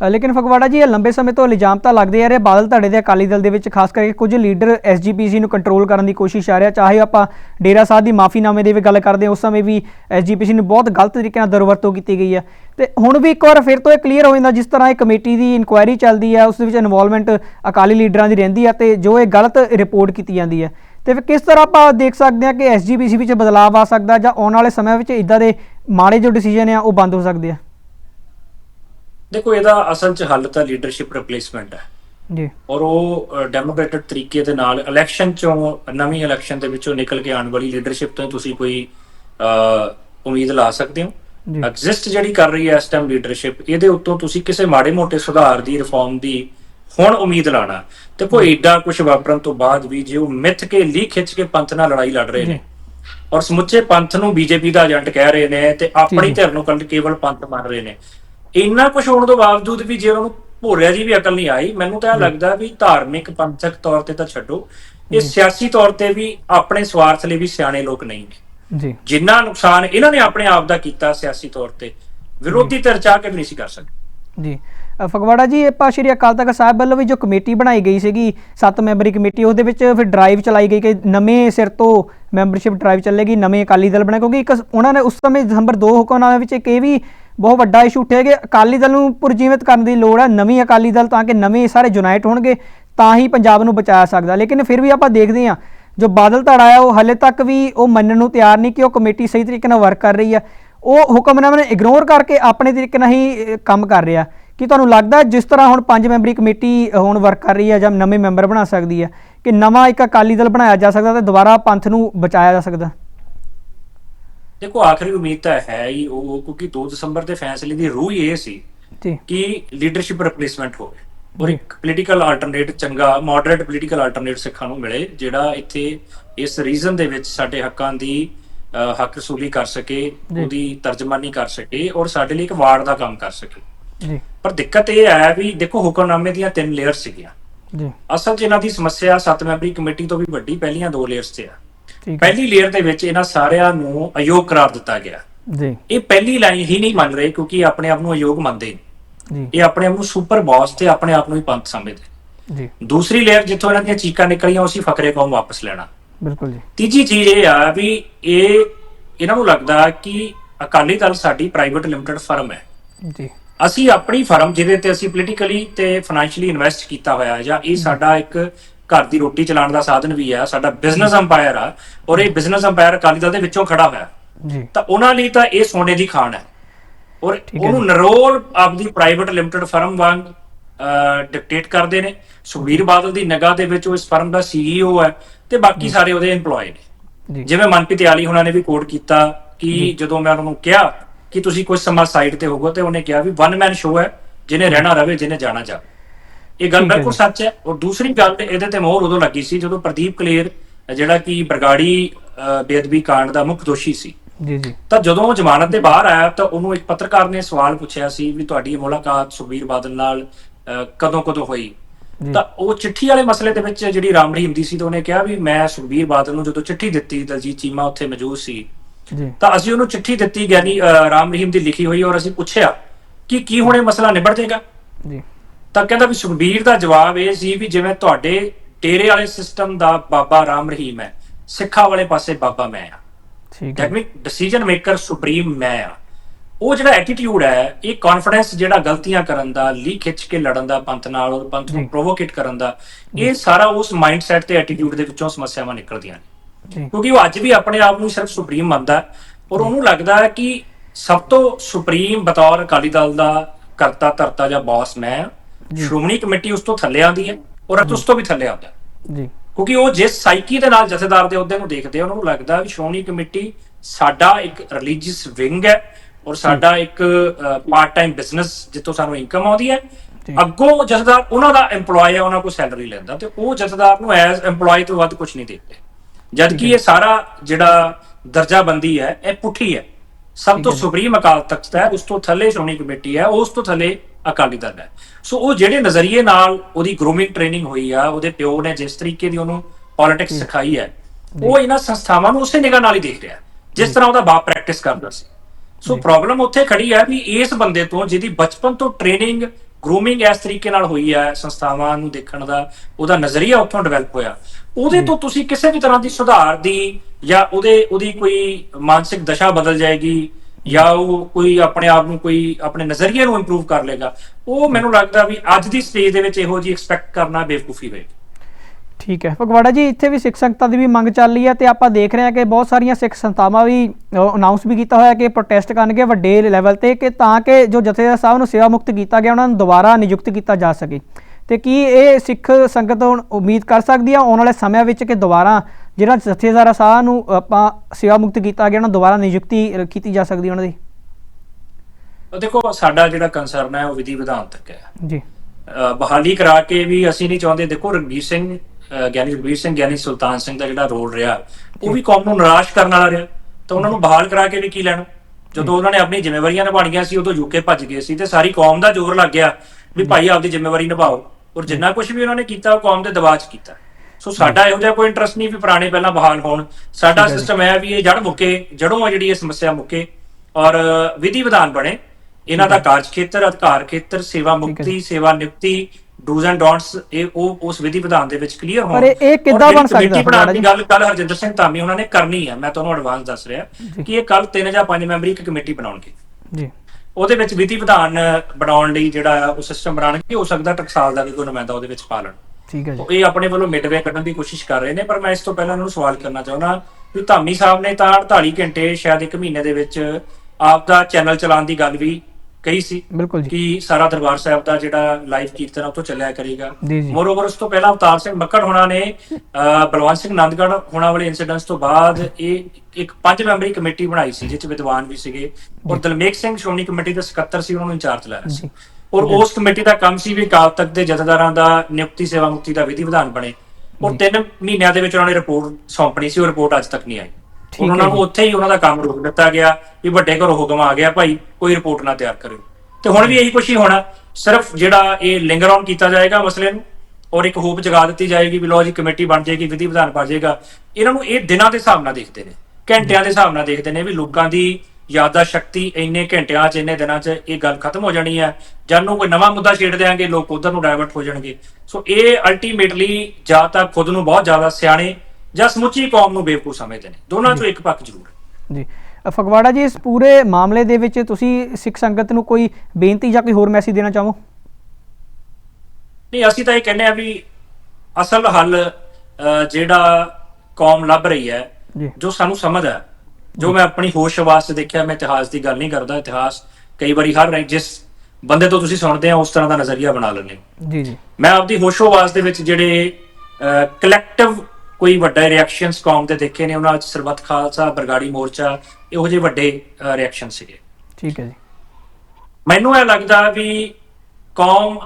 ਲੇਕਿਨ ਫਗਵਾੜਾ ਜੀ, ਇਹ ਲੰਬੇ ਸਮੇਂ ਤੋਂ ਇਲਜ਼ਾਮ ਤਾਂ ਲੱਗਦੇ ਆ ਰਹੇ। ਬਾਦਲ ਧੜੇ ਦੇ ਅਕਾਲੀ ਦਲ ਦੇ ਵਿੱਚ, ਖਾਸ ਕਰਕੇ ਕੁਝ ਲੀਡਰ ਐਸਜੀਪੀਸੀ ਨੂੰ ਕੰਟਰੋਲ ਕਰਨ ਦੀ ਕੋਸ਼ਿਸ਼ ਆ ਰਿਹਾ। ਚਾਹੇ ਆਪਾਂ ਡੇਰਾ ਸਾਹਿਬ ਦੀ ਮਾਫੀਨਾਮੇ ਦੀ ਵੀ ਗੱਲ ਕਰਦੇ ਹਾਂ, ਉਸ ਸਮੇਂ ਵੀ ਐਸਜੀਪੀਸੀ ਨੂੰ ਬਹੁਤ ਗਲਤ ਤਰੀਕੇ ਨਾਲ ਦੁਰਵਰਤੋਂ ਕੀਤੀ ਗਈ ਹੈ ਤੇ ਹੁਣ ਵੀ ਇੱਕ ਵਾਰ ਫਿਰ ਤੋਂ ਇਹ ਕਲੀਅਰ ਹੋ ਜਾਂਦਾ, ਜਿਸ ਤਰ੍ਹਾਂ ਇਹ ਕਮੇਟੀ ਦੀ ਇਨਕੁਆਇਰੀ ਚੱਲਦੀ ਹੈ ਉਸ ਦੇ ਵਿੱਚ ਇਨਵੋਲਵਮੈਂਟ ਅਕਾਲੀ ਲੀਡਰਾਂ ਦੀ ਰਹਿੰਦੀ ਹੈ ਤੇ ਜੋ ਇਹ ਗਲਤ ਰਿਪੋਰਟ ਕੀਤੀ ਜਾਂਦੀ ਹੈ ਤੇ ਫਿਰ ਕਿਸ ਤਰ੍ਹਾਂ ਆਪਾਂ ਦੇਖ ਸਕਦੇ ਹਾਂ ਕਿ ਐਸਜੀਪੀਸੀ ਵਿੱਚ ਬਦਲਾਅ ਆ ਸਕਦਾ ਜਾਂ ਆਉਣ ਵਾਲੇ ਸਮੇਂ ਵਿੱਚ ਇਦਾਂ ਦੇ ਮਾੜੇ ਜੋ ਡਿਸੀਜਨ ਆ, ਉਹ ਬੰਦ ਹੋ ਸਕਦੇ ਆ? ਦੇਖੋ ਇਹਦਾ ਅਸਲ 'ਚ ਹੱਲ ਤਾਂ ਲੀਡਰਸ਼ਿਪ ਰਿਪਲੇਸਮੈਂਟ ਹੈ। ਜੀ। ਔਰ ਉਹ ਡੈਮੋਕ੍ਰੈਟਿਕ ਤਰੀਕੇ ਦੇ ਨਾਲ ਇਲੈਕਸ਼ਨ ਚੋਂ ਨਵੀਂ ਇਲੈਕਸ਼ਨ ਦੇ ਵਿੱਚੋਂ ਨਿਕਲ ਕੇ ਆਉਣ ਵਾਲੀ ਲੀਡਰਸ਼ਿਪ ਤੋਂ ਤੁਸੀਂ ਕੋਈ ਉਮੀਦ ਲਾ ਸਕਦੇ ਹੋ। ਐਗਜ਼ਿਸਟ ਜਿਹੜੀ ਕਰ ਰਹੀ ਹੈ ਇਸ ਟਾਈਮ ਲੀਡਰਸ਼ਿਪ ਇਹਦੇ ਉੱਤੋਂ ਤੁਸੀਂ ਕਿਸੇ ਮਾੜੇ ਮੋਟੇ ਸੁਧਾਰ ਦੀ ਰਿਫਾਰਮ ਦੀ ਹੁਣ ਉਮੀਦ ਲਾਣਾ ਤੇ ਕੋਈ ਏਡਾ ਕੁਝ ਵਾਪਰਨ ਤੋਂ ਬਾਅਦ ਵੀ ਜੇ ਉਹ ਮਿੱਥ ਕੇ ਲੀ ਖਿੱਚ ਕੇ ਪੰਥ ਨਾਲ ਲੜਾਈ ਲੜ ਰਹੇ ਨੇ ਔਰ ਸਮੁੱਚੇ ਪੰਥ ਨੂੰ ਬੀਜੇਪੀ ਦਾ ਏਜੰਟ ਕਹਿ ਰਹੇ ਨੇ ਤੇ ਆਪਣੀ। ਧਿਰ ਨੂੰ ਕੇਵਲ ਪੰਥ ਮੰਨ ਰਹੇ ਨੇ। ਇੰਨਾ ਕੁਝ ਹੋਣ ਤੋਂ ਬਾਵਜੂਦ ਵੀ ਜੇ ਉਹਨਾਂ ਨੂੰ ਭੋਰਿਆ ਜੀ ਵੀ ਅਕਲ ਨਹੀਂ ਆਈ ਮੈਨੂੰ ਤਾਂ ਇਹ ਲੱਗਦਾ ਵੀ ਧਾਰਮਿਕ ਪੰਥਕ ਤੌਰ ਤੇ ਤਾਂ ਛੱਡੋ। ਇਹ ਸਿਆਸੀ ਤੌਰ ਤੇ ਵੀ ਆਪਣੇ ਸਵਾਰਥ ਲਈ ਵੀ ਸਿਆਣੇ ਲੋਕ ਨਹੀਂ ਨੇ। ਜੀ। ਜਿੰਨਾ ਨੁਕਸਾਨ ਇਹਨਾਂ ਨੇ ਆਪਣੇ ਆਪ ਦਾ ਕੀਤਾ ਸਿਆਸੀ ਤੌਰ ਤੇ ਵਿਰੋਧੀ ਧਿਰ ਚਾਹ ਕੇ ਵੀ ਨਹੀਂ ਸੀ ਕਰ ਸਕਦੇ। ਜੀ। ਫਗਵਾੜਾ ਜੀ ਇਹ ਪਾ ਸ਼੍ਰੀ ਅਕਾਲ ਤਖਤ ਸਾਹਿਬ ਵੱਲੋਂ ਵੀ ਜੋ ਕਮੇਟੀ ਬਣਾਈ ਗਈ ਸੀਗੀ ਸੱਤ ਮੈਂਬਰੀ ਕਮੇਟੀ ਉਹਦੇ ਵਿੱਚ ਫਿਰ ਡਰਾਈਵ ਚਲਾਈ ਗਈ ਕਿ ਨਵੇਂ ਸਿਰ ਤੋਂ ਮੈਂਬਰਸ਼ਿਪ ਡਰਾਈਵ ਚੱਲੇਗੀ ਨਵੇਂ ਅਕਾਲੀ ਦਲ ਬਣੇ ਕਿਉਂਕਿ ਇੱਕ ਉਹਨਾਂ ਨੇ ਉਸ ਸਮੇਂ ਦਸੰਬਰ 2 ਹੁਕਮਨਾਮੇ ਵਿੱਚ ਇੱਕ ਇਹ ਵੀ ਬਹੁਤ ਵੱਡਾ ਇਸ਼ੂ ਉੱਠਿਆ ਕਿ ਅਕਾਲੀ ਦਲ ਨੂੰ ਪੁਰਜੀਵਿਤ ਕਰਨ ਦੀ ਲੋੜ ਹੈ, ਨਵੀਂ ਅਕਾਲੀ ਦਲ ਤਾਂ ਕਿ ਨਵੇਂ ਸਾਰੇ ਯੂਨਾਈਟ ਹੋਣਗੇ, ਤਾਂ ਹੀ ਪੰਜਾਬ ਨੂੰ ਬਚਾਇਆ ਸਕਦਾ। ਲੇਕਿਨ ਫਿਰ ਵੀ ਆਪਾਂ ਦੇਖਦੇ ਹਾਂ, ਜੋ ਬਾਦਲ ਧੜਾ ਹੈ, ਉਹ ਹਲੇ ਤੱਕ ਵੀ ਉਹ ਮੰਨਣ ਨੂੰ ਤਿਆਰ ਨਹੀਂ ਕਿ ਉਹ ਕਮੇਟੀ ਸਹੀ ਤਰੀਕੇ ਨਾਲ ਵਰਕ ਕਰ ਰਹੀ ਹੈ। ਉਹ ਹੁਕਮਨਾਮੇ ਨੂੰ ਇਗਨੋਰ ਕਰਕੇ ਆਪਣੇ ਤਰੀਕੇ ਨਾਲ ਹੀ ਕੰਮ ਕਰ ਰਿਹਾ। ਕਿ ਤੁਹਾਨੂੰ ਲੱਗਦਾ ਜਿਸ ਤਰ੍ਹਾਂ ਹੁਣ ਪੰਜ ਮੈਂਬਰੀ ਕਮੇਟੀ ਹੁਣ ਵਰਕ ਕਰ ਰਹੀ ਹੈ ਜਾਂ ਨਵੇਂ ਮੈਂਬਰ ਬਣਾ ਸਕਦੀ ਹੈ, ਕਿ ਨਵਾਂ ਇੱਕ ਅਕਾਲੀ ਦਲ ਬਣਾਇਆ ਜਾ ਸਕਦਾ ਤੇ ਦੁਬਾਰਾ ਪੰਥ ਨੂੰ ਬਚਾਇਆ ਜਾ ਸਕਦਾ? ਦੇਖੋ ਆਖਰੀ ਉਮੀਦ ਤਾਂ ਹੈ ਹੀ ਉਹ ਕਿਉਂਕਿ 2 ਦਸੰਬਰ ਦੇ ਫੈਸਲੇ ਦੀ ਰੂਹ ਹੀ ਇਹ ਸੀ ਜੀ। ਕਿ ਲੀਡਰਸ਼ਿਪ ਰਿਪਲੇਸਮੈਂਟ ਹੋਵੇ ਔਰ ਇੱਕ ਪੋਲੀਟੀਕਲ ਆਲਟਰਨੇਟ ਚੰਗਾ ਮੋਡਰੇਟ ਪੋਲੀਟੀਕਲ ਆਲਟਰਨੇਟ ਸਿੱਖਾਂ ਨੂੰ ਮਿਲੇ ਜਿਹੜਾ ਇੱਥੇ ਇਸ ਰੀਜਨ ਦੇ ਵਿੱਚ ਸਾਡੇ ਹੱਕਾਂ ਦੀ ਹੱਕ ਰਸੂਲੀ ਕਰ ਸਕੇ। ਉਹਦੀ ਤਰਜਮਾਨੀ ਕਰ ਸਕੇ ਔਰ ਸਾਡੇ ਲਈ ਇੱਕ ਵਾਰਡ ਦਾ ਕੰਮ ਕਰ ਸਕੇ। ਜੀ। ਪਰ ਦਿੱਕਤ ਇਹ ਹੈ ਵੀ ਦੇਖੋ ਹੁਕਮਨਾਮੇ ਦੀਆਂ ਤਿੰਨ ਲੇਅਰ ਸੀਗੀਆਂ। ਜੀ। ਅਸਲ 'ਚ ਇਹਨਾਂ ਦੀ ਸਮੱਸਿਆ ਸੱਤ ਮੈਂਬਰੀ ਕਮੇਟੀ ਤੋਂ ਵੀ ਵੱਡੀ ਪਹਿਲੀਆਂ ਦੋ ਲੇਅਰਸ ਤੇ ਆ। ਪਹਿਲੀ ਲੇਅਰ ਦੇ ਵਿੱਚ ਇਹਨਾਂ ਸਾਰਿਆਂ ਨੂੰ ਅਯੋਗ ਕਰਾਰ ਦਿੱਤਾ ਗਿਆ। ਜੀ। ਇਹ ਪਹਿਲੀ ਲਾਈਨ ਹੀ ਨਹੀਂ ਮੰਨ ਰਹੇ ਕਿਉਂਕਿ ਆਪਣੇ ਆਪ ਨੂੰ ਅਯੋਗ ਮੰਨਦੇ ਨੇ। ਜੀ। ਇਹ ਆਪਣੇ ਆਪ ਨੂੰ ਸੁਪਰ ਬੌਸ ਤੇ ਆਪਣੇ ਆਪ ਨੂੰ ਹੀ ਪੰਥ ਸਮਝਦੇ ਜੀ। ਦੂਸਰੀ ਲੇਅਰ ਜਿੱਥੋਂ ਇਹਨਾਂ ਦੀਆਂ ਚੀਕਾਂ ਨਿਕਲੀਆਂ ਉਸੇ ਫਕਰੇ ਕੌਮ ਵਾਪਸ ਲੈਣਾ। ਬਿਲਕੁਲ ਜੀ। ਤੀਜੀ ਚੀਜ਼ ਇਹ ਆ ਵੀ ਇਹ ਇਹਨਾਂ ਨੂੰ ਲੱਗਦਾ ਕਿ ਅਕਾਲੀ ਦਲ ਸਾਡੀ ਪ੍ਰਾਈਵੇਟ ਲਿਮਟਿਡ ਫਰਮ ਹੈ। ਜੀ। ਅਸੀਂ ਆਪਣੀ ਫਰਮ ਜਿਹਦੇ ਤੇ ਅਸੀਂ ਪੋਲੀਟੀਕਲੀ ਤੇ ਫਾਈਨੈਂਸ਼ੀਅਲੀ ਇਨਵੈਸਟ ਕੀਤਾ ਹੋਇਆ ਹੈ ਜਾਂ ਇਹ ਸਾਡਾ ਇੱਕ ਘਰ ਦੀ ਰੋਟੀ ਚਲਾਉਣ ਦਾ ਸਾਧਨ ਵੀ ਹੈ ਸਾਡਾ ਬਿਜ਼ਨਸ ਅੰਪਾਇਰ ਆ ਔਰ ਇਹ ਬਿਜ਼ਨਸ ਅੰਪਾਇਰ ਅਕਾਲੀ ਦਲ ਦੇ ਵਿੱਚੋਂ ਖੜਾ ਹੋਇਆ। ਜੀ। ਤਾਂ ਉਹਨਾਂ ਲਈ ਤਾਂ ਇਹ ਸੋਨੇ ਦੀ ਖਾਣ ਹੈ। ਔਰ ਉਹਨੂੰ ਨਰੋਲ ਆਪਦੀ ਪ੍ਰਾਈਵੇਟ ਲਿਮਟਿਡ ਫਰਮ ਵਾਂਗ ਡਿਕਟੇਟ ਕਰਦੇ ਨੇ। ਸੁਖਬੀਰ ਬਾਦਲ ਦੀ ਨਿਗਾਹ ਦੇ ਵਿੱਚ ਉਹ ਇਸ ਫਰਮ ਦਾ ਸੀਈਓ ਹੈ ਤੇ ਬਾਕੀ ਸਾਰੇ ਉਹਦੇ EMPLOYE ਨੇ। ਜੀ। ਜਿਵੇਂ ਮਨਪ੍ਰੀਤ ਯਾਲੀ ਹੁਣਾਂ ਨੇ ਵੀ ਕੋਡ ਕੀਤਾ ਕਿ ਜਦੋਂ ਮੈਂ ਉਹਨਾਂ ਨੂੰ ਕਿਹਾ ਕਿ ਤੁਸੀਂ ਕੁਝ ਸਮਾਂ ਸਾਈਡ ਤੇ ਹੋਗੋ ਤੇ ਉਹਨੇ ਕਿਹਾ ਵੀ ਵਨ ਮੈਨ ਸ਼ੋ ਹੈ ਜਿਹਨੇ ਰਹਿਣਾ ਰਵੇ ਜਿਹਨੇ ਜਾਣਾ ਜਾਵੇ। ਇਹ ਗੱਲ ਬਿਲਕੁਲ। ਸੱਚ ਹੈ। ਔਰ ਦੂਸਰੀ ਗੱਲ ਇਹਦੇ ਤੇ ਮੋਹਰ ਉਦੋਂ ਲੱਗੀ ਸੀ ਜਦੋਂ ਪ੍ਰਦੀਪ ਕਲੇਰ ਜਿਹੜਾ ਕਿ ਬਰਗਾੜੀ ਬੇਅਦਬੀ ਕਾਂਡ ਦਾ ਮੁੱਖ ਦੋਸ਼ੀ ਸੀ। ਜੀ ਜੀ। ਤਾਂ ਜਦੋਂ ਉਹ ਜ਼ਮਾਨਤ ਤੇ ਬਾਹਰ ਆਇਆ ਤਾਂ ਉਹਨੂੰ ਇੱਕ ਪੱਤਰਕਾਰ ਨੇ ਸਵਾਲ ਪੁੱਛਿਆ ਸੀ ਵੀ ਤੁਹਾਡੀ ਮੁਲਾਕਾਤ ਸੁਖਬੀਰ ਬਾਦਲ ਨਾਲ ਕਦੋਂ ਕਦੋਂ ਹੋਈ? ਤਾਂ ਉਹ ਚਿੱਠੀ ਵਾਲੇ ਮਸਲੇ ਦੇ ਵਿੱਚ ਜਿਹੜੀ ਰਾਮ ਰਹੀਮ ਦੀ ਸੀ ਤਾਂ ਉਹਨੇ ਕਿਹਾ ਵੀ ਮੈਂ ਸੁਖਬੀਰ ਬਾਦਲ ਨੂੰ ਜਦੋਂ ਚਿੱਠੀ ਦਿੱਤੀ ਦਲਜੀਤ ਚੀਮਾ ਉੱਥੇ ਮੌਜੂਦ ਸੀ। ਜੀ। ਤਾਂ ਅਸੀਂ ਉਹਨੂੰ ਚਿੱਠੀ ਦਿੱਤੀ ਗਿਆਨੀ ਰਾਮ ਰਹੀਮ ਦੀ ਲਿਖੀ ਹੋਈ ਔਰ ਅਸੀਂ ਪੁੱਛਿਆ ਕਿ ਕੀ ਹੁਣ ਮਸਲਾ ਨਿਬੜ ਜਾਏਗਾ? ਜੀ। ਤਾਂ ਕਹਿੰਦਾ ਵੀ ਸੁਖਬੀਰ ਦਾ ਜਵਾਬ ਇਹ ਸੀ ਵੀ ਜਿਵੇਂ ਤੁਹਾਡੇ ਟੇਰੇ ਵਾਲੇ ਸਿਸਟਮ ਦਾ ਬਾਬਾ ਰਾਮ ਰਹੀਮ ਹੈ ਸਿੱਖਾਂ ਵਾਲੇ ਪਾਸੇ ਬਾਬਾ ਮੈਂ ਆ ਠੀਕ ਹੈ। ਡਿਸੀਜਨ ਮੇਕਰ ਸੁਪਰੀਮ ਮੈਂ ਆ ਉਹ ਜਿਹੜਾ ਐਟੀਟਿਊਡ ਹੈ ਇਹ ਕੌਨਫੀਡੈਂਸ ਜਿਹੜਾ ਗਲਤੀਆਂ ਕਰਨ ਦਾ ਲੀ ਖਿੱਚ ਕੇ ਲੜਨ ਦਾ ਪੰਥ ਨਾਲ ਔਰ ਪੰਥ। ਨੂੰ ਪ੍ਰੋਵੋਕੇਟ ਕਰਨ ਦਾ ਇਹ ਸਾਰਾ ਉਸ ਮਾਈਂਡਸੈਟ ਤੇ ਐਟੀਟਿਊਡ ਦੇ ਵਿੱਚੋਂ ਸਮੱਸਿਆਵਾਂ ਨਿਕਲਦੀਆਂ ਨੇ। ਕਿਉਂਕਿ ਉਹ ਅੱਜ ਵੀ ਆਪਣੇ ਆਪ ਨੂੰ ਸਿਰਫ ਸੁਪਰੀਮ ਮੰਨਦਾ ਔਰ ਉਹਨੂੰ ਲੱਗਦਾ ਹੈ ਕਿ ਸਭ ਤੋਂ ਸੁਪਰੀਮ ਬਤੌਰ ਅਕਾਲੀ ਦਲ ਦਾ ਕਰਤਾ ਧਰਤਾ ਜਾਂ ਬੌਸ ਮੈਂ। ਸ਼੍ਰੋਮਣੀ ਕਮੇਟੀ ਉਸ ਤੋਂ ਥੱਲੇ ਆਉਂਦੀ ਹੈ ਔਰ ਉਸ ਤੋਂ ਵੀ ਥੱਲੇ ਆਉਂਦਾ ਜੀ। ਕਿਉਂਕਿ ਉਹ ਜਿਸ ਸਾਈਕੀ ਦੇ ਨਾਲ ਜਥੇਦਾਰ ਦੇ ਅਹੁਦੇ ਨੂੰ ਦੇਖਦੇ ਆ ਉਹਨਾਂ ਨੂੰ ਲੱਗਦਾ ਵੀ ਸ਼੍ਰੋਮਣੀ ਕਮੇਟੀ ਸਾਡਾ ਇੱਕ ਰਿਲੀਜੀਅਸ ਵਿੰਗ ਹੈ ਔਰ ਸਾਡਾ ਇੱਕ ਪਾਰਟ ਟਾਈਮ ਬਿਜ਼ਨਸ ਜਿੱਥੋਂ ਸਾਨੂੰ ਇਨਕਮ ਆਉਂਦੀ ਹੈ। ਅੱਗੋਂ ਜਥੇਦਾਰ ਉਹਨਾਂ ਦਾ EMPLOYE ਹੈ ਉਹਨਾਂ ਕੋਲ ਸੈਲਰੀ ਲੈਂਦਾ ਤੇ ਉਹ ਜਥੇਦਾਰ ਨੂੰ ਐਜ਼ EMPLOYE ਤੋਂ ਵੱਧ ਕੁਝ ਨਹੀਂ ਦੇਖਦੇ। ਜਦ ਕਿ ਇਹ ਸਾਰਾ ਜਿਹੜਾ ਦਰਜਾਬੰਦੀ ਹੈ ਇਹ ਪੁੱਠੀ ਹੈ। ਸਭ ਤੋਂ। ਸੁਪਰੀਮ ਅਕਾਲ ਤਖਤ ਹੈ ਉਸ ਤੋਂ ਥੱਲੇ ਸ਼੍ਰੋਮਣੀ ਕਮੇਟੀ ਹੈ ਉਸ ਤੋਂ ਥੱਲੇ ਅਕਾਲੀ ਦਲ ਹੈ। ਸੋ ਉਹ ਜਿਹੜੇ ਨਜ਼ਰੀਏ ਨਾਲ ਉਹਦੀ ਗਰੂਮਿੰਗ ਟ੍ਰੇਨਿੰਗ ਹੋਈ ਆ ਉਹਦੇ ਪਿਓ ਨੇ ਜਿਸ ਤਰੀਕੇ ਦੀ ਉਹਨੂੰ ਪੋਲਿਟਿਕਸ ਸਿਖਾਈ ਹੈ ਉਹ ਇਹਨਾਂ ਸੰਸਥਾਵਾਂ ਨੂੰ ਉਸੇ ਨਿਗਾਹ ਨਾਲ ਹੀ ਦੇਖ ਰਿਹਾ। ਜਿਸ ਤਰ੍ਹਾਂ ਉਹਦਾ ਬਾਪ ਪ੍ਰੈਕਟਿਸ ਕਰਦਾ ਸੀ। ਸੋ ਪ੍ਰੋਬਲਮ ਉੱਥੇ ਖੜੀ ਹੈ ਵੀ ਇਸ ਬੰਦੇ ਤੋਂ ਜਿਹਦੀ ਬਚਪਨ ਤੋਂ ਟ੍ਰੇਨਿੰਗ ਗਰੂਮਿੰਗ ਇਸ ਤਰੀਕੇ ਨਾਲ ਹੋਈ ਹੈ ਸੰਸਥਾਵਾਂ ਨੂੰ ਦੇਖਣ ਦਾ ਉਹਦਾ ਨਜ਼ਰੀਆ ਉੱਥੋਂ ਡਿਵੈਲਪ ਹੋਇਆ। ਉਹਦੇ ਤੋਂ ਤੁਸੀਂ ਕਿਸੇ ਵੀ ਤਰ੍ਹਾਂ ਦੀ ਸੁਧਾਰ ਦੀ ਜਾਂ ਉਹਦੇ ਉਹਦੀ ਕੋਈ ਮਾਨਸਿਕ ਦਸ਼ਾ ਬਦਲ ਜਾਏਗੀ ਜਾਂ ਉਹ ਕੋਈ ਆਪਣੇ ਆਪ ਨੂੰ ਕੋਈ ਆਪਣੇ ਨਜ਼ਰੀਏ ਨੂੰ ਇੰਪਰੂਵ ਕਰ ਲੇਗਾ ਉਹ ਮੈਨੂੰ ਲੱਗਦਾ ਵੀ ਅੱਜ ਦੀ ਸਟੇਜ ਦੇ ਵਿੱਚ ਇਹੋ ਜੀ ਐਕਸਪੈਕਟ ਕਰਨਾ ਬੇਵਕੂਫੀ ਹੋਏਗੀ। ਠੀਕ ਹੈ। ਫਗਵਾੜਾ ਜੀ ਇੱਥੇ ਵੀ ਸਿੱਖ ਸੰਗਤਾਂ ਦੀ ਵੀ ਮੰਗ ਚੱਲ ਰਹੀ ਹੈ ਤੇ ਆਪਾਂ ਦੇਖ ਰਹੇ ਹਾਂ ਕਿ ਬਹੁਤ ਸਾਰੀਆਂ ਸਿੱਖ ਸੰਸਥਾਵਾਂ ਵੀ ਅਨਾਉਂਸ ਵੀ ਕੀਤਾ ਹੋਇਆ ਕਿ ਪ੍ਰੋਟੈਸਟ ਕਰਨਗੇ ਵੱਡੇ ਲੈਵਲ ਤੇ ਕਿ ਤਾਂ ਕਿ ਜੋ ਜਥੇਦਾਰ ਸਾਹਿਬ ਨੂੰ ਸੇਵਾ ਮੁਕਤ ਕੀਤਾ ਗਿਆ ਉਹਨਾਂ ਨੂੰ ਦੁਬਾਰਾ ਨਿਯੁਕਤ ਕੀਤਾ ਜਾ ਸਕੇ। ਤੇ ਕੀ ਇਹ ਸਿੱਖ ਸੰਗਤ ਹੁਣ ਉਮੀਦ ਕਰ ਸਕਦੀ ਆ ਆਉਣ ਵਾਲੇ ਸਮਿਆਂ ਵਿੱਚ ਕਿ ਦੁਬਾਰਾ ਜਿਹੜਾ ਜਥੇਦਾਰ ਸਾਹਿਬ ਨੂੰ ਆਪਾਂ ਸੇਵਾ ਮੁਕਤ ਕੀਤਾ ਗਿਆ ਉਹਨਾਂ ਨੂੰ ਦੁਬਾਰਾ ਨਿਯੁਕਤੀ ਕੀਤੀ ਜਾ ਸਕਦੀ ਉਹਨਾਂ ਦੀ? ਦੇਖੋ ਸਾਡਾ ਜਿਹੜਾ ਕੰਸਰਨ ਹੈ ਉਹ ਵਿਧੀ ਵਿਧਾਨ ਤੱਕ ਹੈ। ਜੀ। ਬਹਾਲੀ ਕਰਾ ਕੇ ਵੀ ਅਸੀਂ ਨਹੀਂ ਚਾਹੁੰਦੇ ਦੇਖੋ ਰਣਜੀਤ ਸਿੰਘ ਗਿਆਨੀ ਰਣਜੀਤ ਸਿੰਘ ਗਿਆਨੀ ਸੁਲਤਾਨ ਸਿੰਘ ਦਾ ਜਿਹੜਾ ਰੋਲ ਰਿਹਾ ਉਹ ਵੀ ਕੌਮ ਨੂੰ ਨਿਰਾਸ਼ ਕਰਨ ਵਾਲਾ ਰਿਹਾ। ਤਾਂ ਉਹਨਾਂ ਨੂੰ ਬਹਾਲ ਕਰਾ ਕੇ ਵੀ ਕੀ ਲੈਣਾ? ਜਦੋਂ ਉਹਨਾਂ ਨੇ ਆਪਣੀ ਜ਼ਿੰਮੇਵਾਰੀਆਂ ਨਿਭਾਉਣੀਆਂ ਸੀ ਉਦੋਂ ਯੂਕੇ ਭੱਜ ਗਏ ਸੀ ਤੇ ਸਾਰੀ ਕੌਮ ਦਾ ਜ਼ੋਰ ਲੱਗ ਗਿਆ ਵੀ ਭਾਈ ਆਪਦੀ ਜ਼ਿੰਮੇਵਾਰੀ ਨਿਭਾਓ। ਔਰ ਜਿੰਨਾ ਕੁਝ ਵੀ ਉਹਨਾਂ ਨੇ ਕੀਤਾ ਉਹ ਕੌਮ ਦੇ ਦਬਾਅ 'ਚ ਕੀਤਾ। ਸੋ ਸਾਡਾ ਇਹੋ ਜਿਹਾ ਕੋਈ ਇੰਟਰਸਟ ਨਹੀਂ ਵੀ ਪੁਰਾਣੇ ਪਹਿਲਾਂ ਬਹਾਲ ਹੋਣ। ਸਾਡਾ। ਸਿਸਟਮ ਹੈ ਵੀ ਇਹ ਜੜ ਮੁੱਕੇ ਜੜੋਂ ਆ ਜਿਹੜੀ ਇਹ ਸਮੱਸਿਆ ਮੁੱਕੇ। ਔਰ ਵਿਧੀ ਵਿਧਾਨ ਬਣੇ। ਇਹਨਾਂ ਦਾ ਕਾਰਜ ਖੇਤਰ ਅਧਿਕਾਰ ਖੇਤਰ ਸੇਵਾ ਮੁਕਤੀ ਸੇਵਾ ਨਿਯੁਕਤੀ ਡੂਜ਼ ਐਂਡ ਡੋਨਟਸ ਇਹ ਉਹ ਉਸ ਵਿਧੀ ਵਿਧਾਨ ਦੇ ਵਿੱਚ ਕਲੀਅਰ ਹੋਣ ਪਰ ਇਹ- ਕਿੱਦਾਂ ਬਣ ਸਕਦਾ ਕਮੇਟੀ ਬਣਾਉਣ ਦੀ? ਗੱਲ ਕੱਲ ਹਰਜਿੰਦਰ ਸਿੰਘ ਧਾਮੀ ਉਹਨਾਂ ਨੇ ਕਰਨੀ ਹੈ ਮੈਂ ਤੁਹਾਨੂੰ ਐਡਵਾਂਸ ਦੱਸ ਰਿਹਾ। ਕਿ ਇਹ ਕੱਲ ਤਿੰਨ ਜਾਂ ਪੰਜ ਮੈਂਬਰੀ ਇੱਕ ਕਮੇਟੀ ਬਣਾਉਣਗੇ ਜੀ ਉਹਦੇ ਵਿੱਚ ਵਿਧੀ ਵਿਧਾਨ ਬਣਾਉਣ ਲਈ ਜਿਹੜਾ ਉਹ ਸਿਸਟਮ ਬਣਾਉਣਗੇ ਹੋ ਸਕਦਾ ਟਕਸਾਲ ਦਾ ਵੀ ਕੋਈ ਨੁਮਾਇੰਦਾ ਉਹਦੇ ਵਿੱਚ ਪਾ ਲੈਣ ਠੀਕ ਹੈ ਜੀ ਇਹ ਆਪਣੇ ਵੱਲੋਂ ਮਿਡਵੇ ਕੱਢਣ ਦੀ ਕੋਸ਼ਿਸ਼ ਕਰ ਰਹੇ ਨੇ ਪਰ ਮੈਂ ਇਸ ਤੋਂ ਪਹਿਲਾਂ ਉਹਨਾਂ ਨੂੰ ਸਵਾਲ ਕਰਨਾ ਚਾਹੁੰਦਾ ਵੀ ਧਾਮੀ ਸਾਹਿਬ ਨੇ ਤਾਂ 48 ਘੰਟੇ ਸ਼ਾਇਦ ਇੱਕ ਮਹੀਨੇ ਦੇ ਵਿੱਚ ਆਪ ਦਾ ਚੈਨਲ ਚਲਾਉਣ ਦੀ ਗੱਲ ਵੀ ਕਹੀ ਸੀ ਬਿਲਕੁਲ ਜੀ। ਕਿ ਸਾਰਾ ਦਰਬਾਰ ਸਾਹਿਬ ਦਾ ਜਿਹੜਾ ਲਾਈਵ ਕੀਰਤਨ ਆ ਉਹ ਤੋਂ ਚੱਲਿਆ ਕਰੇਗਾ। ਮੋਰਓਵਰ ਉਸ ਤੋਂ ਪਹਿਲਾਂ ਅਵਤਾਰ ਸਿੰਘ ਮੱਕੜ ਹੋਣਾ ਨੇ ਬਲਵੰਤ ਸਿੰਘ ਨੰਦਗੜ੍ਹ ਹੋਣਾ ਵਾਲੇ ਇਨਸੀਡੈਂਟਸ ਤੋਂ ਬਾਅਦ ਇਹ ਇੱਕ ਪੰਜ ਮੈਂਬਰੀ ਕਮੇਟੀ ਬਣਾਈ ਸੀ ਜਿਸ ਵਿੱਚ ਵਿਦਵਾਨ ਵੀ ਸੀਗੇ। ਔਰ ਦਲਮੇਕ ਸਿੰਘ ਸ਼੍ਰੋਮਣੀ ਕਮੇਟੀ ਦੇ ਸਕੱਤਰ ਸੀ ਉਹਨਾਂ ਨੂੰ ਇੰਚਾਰਜ ਲਾਇਆ ਸੀ। ਔਰ ਉਸ ਕਮੇਟੀ ਦਾ ਕੰਮ ਸੀ ਵੀ ਅਕਾਲ ਤਖਤ ਦੇ ਜਥੇਦਾਰਾਂ ਦਾ ਨਿਯੁਕਤੀ ਸੇਵਾ ਮੁਕਤੀ ਦਾ ਵਿਧੀ ਵਿਧਾਨ ਬਣੇ। ਔਰ। 3 ਮਹੀਨਿਆਂ ਦੇ ਵਿੱਚ ਉਹਨਾਂ ਨੇ ਰਿਪੋਰਟ ਸੌਂਪਣੀ ਸੀ ਉਹ ਰਿਪੋਰਟ ਅੱਜ ਤੱਕ ਨਹੀਂ ਆਈ। ਉਹਨਾਂ ਨੂੰ। ਉੱਥੇ ਹੀ ਉਹਨਾਂ ਦਾ ਕੰਮ ਰੋਕ ਦਿੱਤਾ ਗਿਆ ਵੀ ਵੱਡੇ ਘਰੋਂ ਹੁਕਮ ਆ ਗਿਆ ਭਾਈ ਕੋਈ ਰਿਪੋਰਟ ਨਾ ਤਿਆਰ ਕਰਿਓ। ਤੇ ਹੁਣ ਵੀ ਇਹੀ ਕੁਛ ਹੀ ਹੋਣਾ। ਸਿਰਫ ਜਿਹੜਾ ਇਹ ਲਿੰਗਰ ਔਨ ਕੀਤਾ ਜਾਏਗਾ ਮਸਲੇ ਨੂੰ ਔਰ ਇੱਕ ਹੋਪ ਜਗਾ ਦਿੱਤੀ ਜਾਏਗੀ ਵੀ ਲੋ ਜੀ ਕਮੇਟੀ ਬਣ ਜਾਏਗੀ ਵਿਧੀ ਵਿਧਾਨ ਪਾ ਜਾਏਗਾ। ਇਹਨਾਂ ਨੂੰ ਇਹ ਦਿਨਾਂ ਦੇ ਹਿਸਾਬ ਨਾਲ ਦੇਖਦੇ ਨੇ ਘੰਟਿਆਂ ਦੇ ਹਿਸਾਬ ਨਾਲ ਦੇਖਦੇ ਨੇ ਵੀ ਲੋਕਾਂ ਦੀ ਯਾਦਾ ਸ਼ਕਤੀ ਇੰਨੇ ਘੰਟਿਆਂ 'ਚ ਇੰਨੇ ਦਿਨਾਂ 'ਚ ਇਹ ਗੱਲ ਖਤਮ ਹੋ ਜਾਣੀ ਹੈ। ਜਦ ਨੂੰ ਕੋਈ ਨਵਾਂ ਮੁੱਦਾ ਛੇੜ ਦੇਾਂਗੇ ਲੋਕ ਉਧਰ ਨੂੰ ਡਾਇਵਰਟ ਹੋ ਜਾਣਗੇ। ਸੋ ਇਹ ਅਲਟੀਮੇਟਲੀ ਜਾਂ ਤਾਂ ਖੁਦ ਨੂੰ ਬਹੁਤ ਜ਼ਿਆਦਾ ਸਿਆਣੇ ਜਾਂ ਸਮੁੱਚੀ ਕੌਮ ਨੂੰ ਬੇਵਕੂਫ ਸਮਝਦੇ ਨੇ। ਦੋਨਾਂ 'ਚੋਂ ਇੱਕ ਪੱਖ ਜ਼ਰੂਰ। ਜੀ। ਫਗਵਾੜਾ ਜੀ ਇਸ ਪੂਰੇ ਮਾਮਲੇ ਦੇ ਵਿੱਚ ਤੁਸੀਂ ਸਿੱਖ ਸੰਗਤ ਨੂੰ ਕੋਈ ਬੇਨਤੀ ਜਾਂ ਕੋਈ ਹੋਰ ਮੈਸੇਜ ਦੇਣਾ ਚਾਹੋ? ਨਹੀਂ ਅਸੀਂ ਤਾਂ ਇਹ ਕਹਿੰਦੇ ਆ ਵੀ ਅਸਲ ਹੱਲ ਜਿਹੜਾ ਕੌਮ ਲੱਭ ਰਹੀ ਹੈ ਜੀ। ਸਾਨੂੰ ਸਮਝ ਹੈ ਜੋ ਮੈਂ ਆਪਣੀ ਹੋਸ਼ ਆਵਾਜ਼ 'ਚ ਦੇਖਿਆ ਮੈਂ ਇਤਿਹਾਸ ਦੀ ਗੱਲ ਨਹੀਂ ਕਰਦਾ ਇਤਿਹਾਸ ਕਈ ਵਾਰੀ ਹਰ ਜਿਸ ਬੰਦੇ ਤੋਂ ਤੁਸੀਂ ਸੁਣਦੇ ਆ ਉਸ ਤਰ੍ਹਾਂ ਦਾ ਨਜ਼ਰੀਆ ਬਣਾ ਲੈਂਦੇ ਜੀ ਜੀ। ਮੈਂ ਆਪਦੀ ਹੋਸ਼ੋ ਆਵਾਜ਼ ਦੇ ਵਿੱਚ ਜਿਹੜੇ ਕਲੈਕਟਿਵ ਕੋਈ ਵੱਡਾ ਰਿਐਕਸ਼ਨਸ ਕੌਮ ਦੇ ਦੇਖੇ ਨੇ ਉਹਨਾਂ ਵਿੱਚ ਸਰਬੱਤ ਖਾਲਸਾ ਬਰਗਾੜੀ ਮੋਰਚਾ ਇਹੋ ਜਿਹੇ ਵੱਡੇ ਰਿਐਕਸ਼ਨ ਸੀਗੇ। ਠੀਕ ਹੈ ਜੀ। ਮੈਨੂੰ ਇਹ ਲੱਗਦਾ ਵੀ ਕੌਮ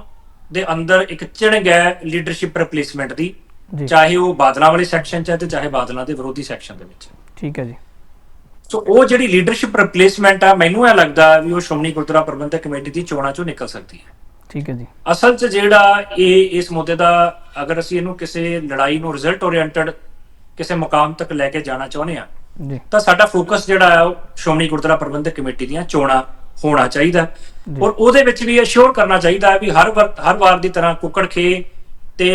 ਦੇ ਅੰਦਰ ਇੱਕ ਚਿਣਗ ਹੈ ਲੀਡਰਸ਼ਿਪ ਰਿਪਲੇਸਮੈਂਟ ਦੀ ਚਾਹੇ ਉਹ ਬਾਦਲਾਂ ਵਾਲੇ ਸੈਕਸ਼ਨ 'ਚ ਹੈ ਤੇ ਚਾਹੇ ਬਾਦਲਾਂ ਦੇ ਵਿਰੋਧੀ ਸੈਕਸ਼ਨ ਦੇ ਵਿੱਚ ਠੀਕ ਹੈ ਜੀ। ਸੋ ਉਹ ਜਿਹੜੀ ਲੀਡਰਸ਼ਿਪ ਰਿਪਲੇਸਮੈਂਟ ਆ ਮੈਨੂੰ ਇਹ ਲੱਗਦਾ ਵੀ ਉਹ ਸ਼੍ਰੋਮਣੀ ਗੁਰਦੁਆਰਾ ਪ੍ਰਬੰਧਕ ਕਮੇਟੀ ਦੀ ਚੋਣਾਂ 'ਚੋਂ ਨਿਕਲ ਸਕਦੀ ਹੈ। ਠੀਕ ਹੈ ਜੀ ਅਸਲ 'ਚ ਜਿਹੜਾ ਇਹ ਇਸ ਮੁੱਦੇ ਦਾ ਅਗਰ ਅਸੀਂ ਇਹਨੂੰ ਕਿਸੇ ਲੜਾਈ ਨੂੰ ਰਿਜ਼ਲਟ ਓਰੀਐਂਟਡ ਕਿਸੇ ਮੁਕਾਮ ਤੱਕ ਲੈ ਕੇ ਜਾਣਾ ਚਾਹੁੰਦੇ ਆ ਜੀ ਤਾਂ ਸਾਡਾ ਫੋਕਸ ਜਿਹੜਾ ਹੈ ਉਹ ਸ਼੍ਰੋਮਣੀ ਗੁਰਦੁਆਰਾ ਪ੍ਰਬੰਧਕ ਕਮੇਟੀ ਦੀਆਂ ਚੋਣਾਂ ਹੋਣਾ ਚਾਹੀਦਾ। ਔਰ ਉਹਦੇ ਵਿੱਚ ਵੀ ਅਸ਼ੋਰ ਕਰਨਾ ਚਾਹੀਦਾ ਹੈ ਵੀ ਹਰ ਵਾਰ ਹਰ ਵਾਰ ਦੀ ਤਰ੍ਹਾਂ ਕੁੱਕੜ ਖੇ ਤੇ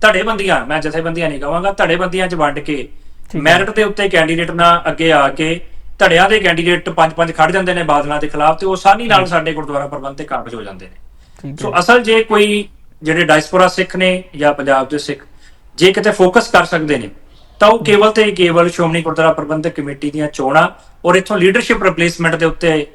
ਧੜੇਬੰਦੀਆਂ ਮੈਂ ਜਥੇਬੰਦੀਆਂ ਨਹੀਂ ਕਹਾਂਗਾ ਧੜੇਬੰਦੀਆਂ 'ਚ ਵੰਡ ਕੇ। ਮੈਰਿਟ ਦੇ ਉੱਤੇ ਕੈਂਡੀਡੇਟ ਨਾਲ ਅੱਗੇ ਆ ਕੇ ਧੜਿਆਂ ਦੇ ਕੈਂਡੀਡੇਟ ਪੰਜ ਪੰਜ ਖੜ ਜਾਂਦੇ ਨੇ ਬਾਦਲਾਂ ਦੇ ਖਿਲਾਫ ਤੇ ਉਹ ਆਸਾਨੀ ਨਾਲ ਸਾਡੇ ਗੁਰਦੁਆਰਾ ਪ੍ਰਬੰਧਕ ਕਾਬਜ ਹੋ ਜਾਂਦੇ ਨੇ। ਸੋ ਅਸਲ ਜੇ ਕੋਈ ਜਿਹੜੇ ਡਾਇਸਪੋਰਾ ਸਿੱਖ ਨੇ ਜਾਂ ਪੰਜਾਬ ਦੇ ਸਿੱਖ ਜੇ ਕਿਤੇ ਫੋਕਸ ਕਰ ਸਕਦੇ ਨੇ ਤਾਂ ਉਹ ਕੇਵਲ ਤੇ ਕੇਵਲ ਸ਼੍ਰੋਮਣੀ ਗੁਰਦੁਆਰਾ ਪ੍ਰਬੰਧਕ ਕਮੇਟੀ ਦੀਆਂ ਚੋਣਾਂ ਔਰ ਇਥੋਂ ਲੀਡਰਸ਼ਿਪ ਰਿਪਲੇਸਮੈਂਟ ਦੇ ਉੱਤੇ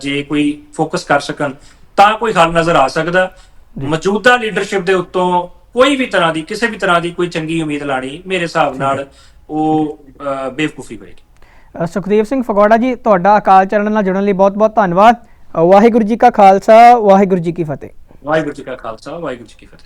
ਜੇ ਕੋਈ ਫੋਕਸ ਕਰ ਸਕਣ ਤਾਂ ਕੋਈ ਹੱਲ ਨਜ਼ਰ ਆ ਸਕਦਾ। ਮੌਜੂਦਾ ਲੀਡਰਸ਼ਿਪ ਦੇ ਉੱਤੋਂ ਕੋਈ ਵੀ ਤਰ੍ਹਾਂ ਦੀ ਕਿਸੇ ਵੀ ਤਰ੍ਹਾਂ ਦੀ ਕੋਈ ਚੰਗੀ ਉਮੀਦ ਲਾਣੀ ਮੇਰੇ ਹਿਸਾਬ ਨਾਲ ਉਹ ਬੇਵਕੂਫੀ ਹੋਏਗੀ। ਸੁਖਦੇਵ ਸਿੰਘ ਫਗਵਾੜਾ ਜੀ, ਤੁਹਾਡਾ ਅਕਾਲ ਚਰਨ ਨਾਲ ਜੁੜਨ ਲਈ ਬਹੁਤ-ਬਹੁਤ ਧੰਨਵਾਦ। ਵਾਹਿਗੁਰੂ ਜੀ ਕਾ ਖਾਲਸਾ, ਵਾਹਿਗੁਰੂ ਜੀ ਕੀ ਫਤਿਹ। ਵਾਹਿਗੁਰੂ ਜੀ ਕਾ ਖਾਲਸਾ, ਵਾਹਿਗੁਰੂ ਜੀ ਕੀ ਫਤਿਹ।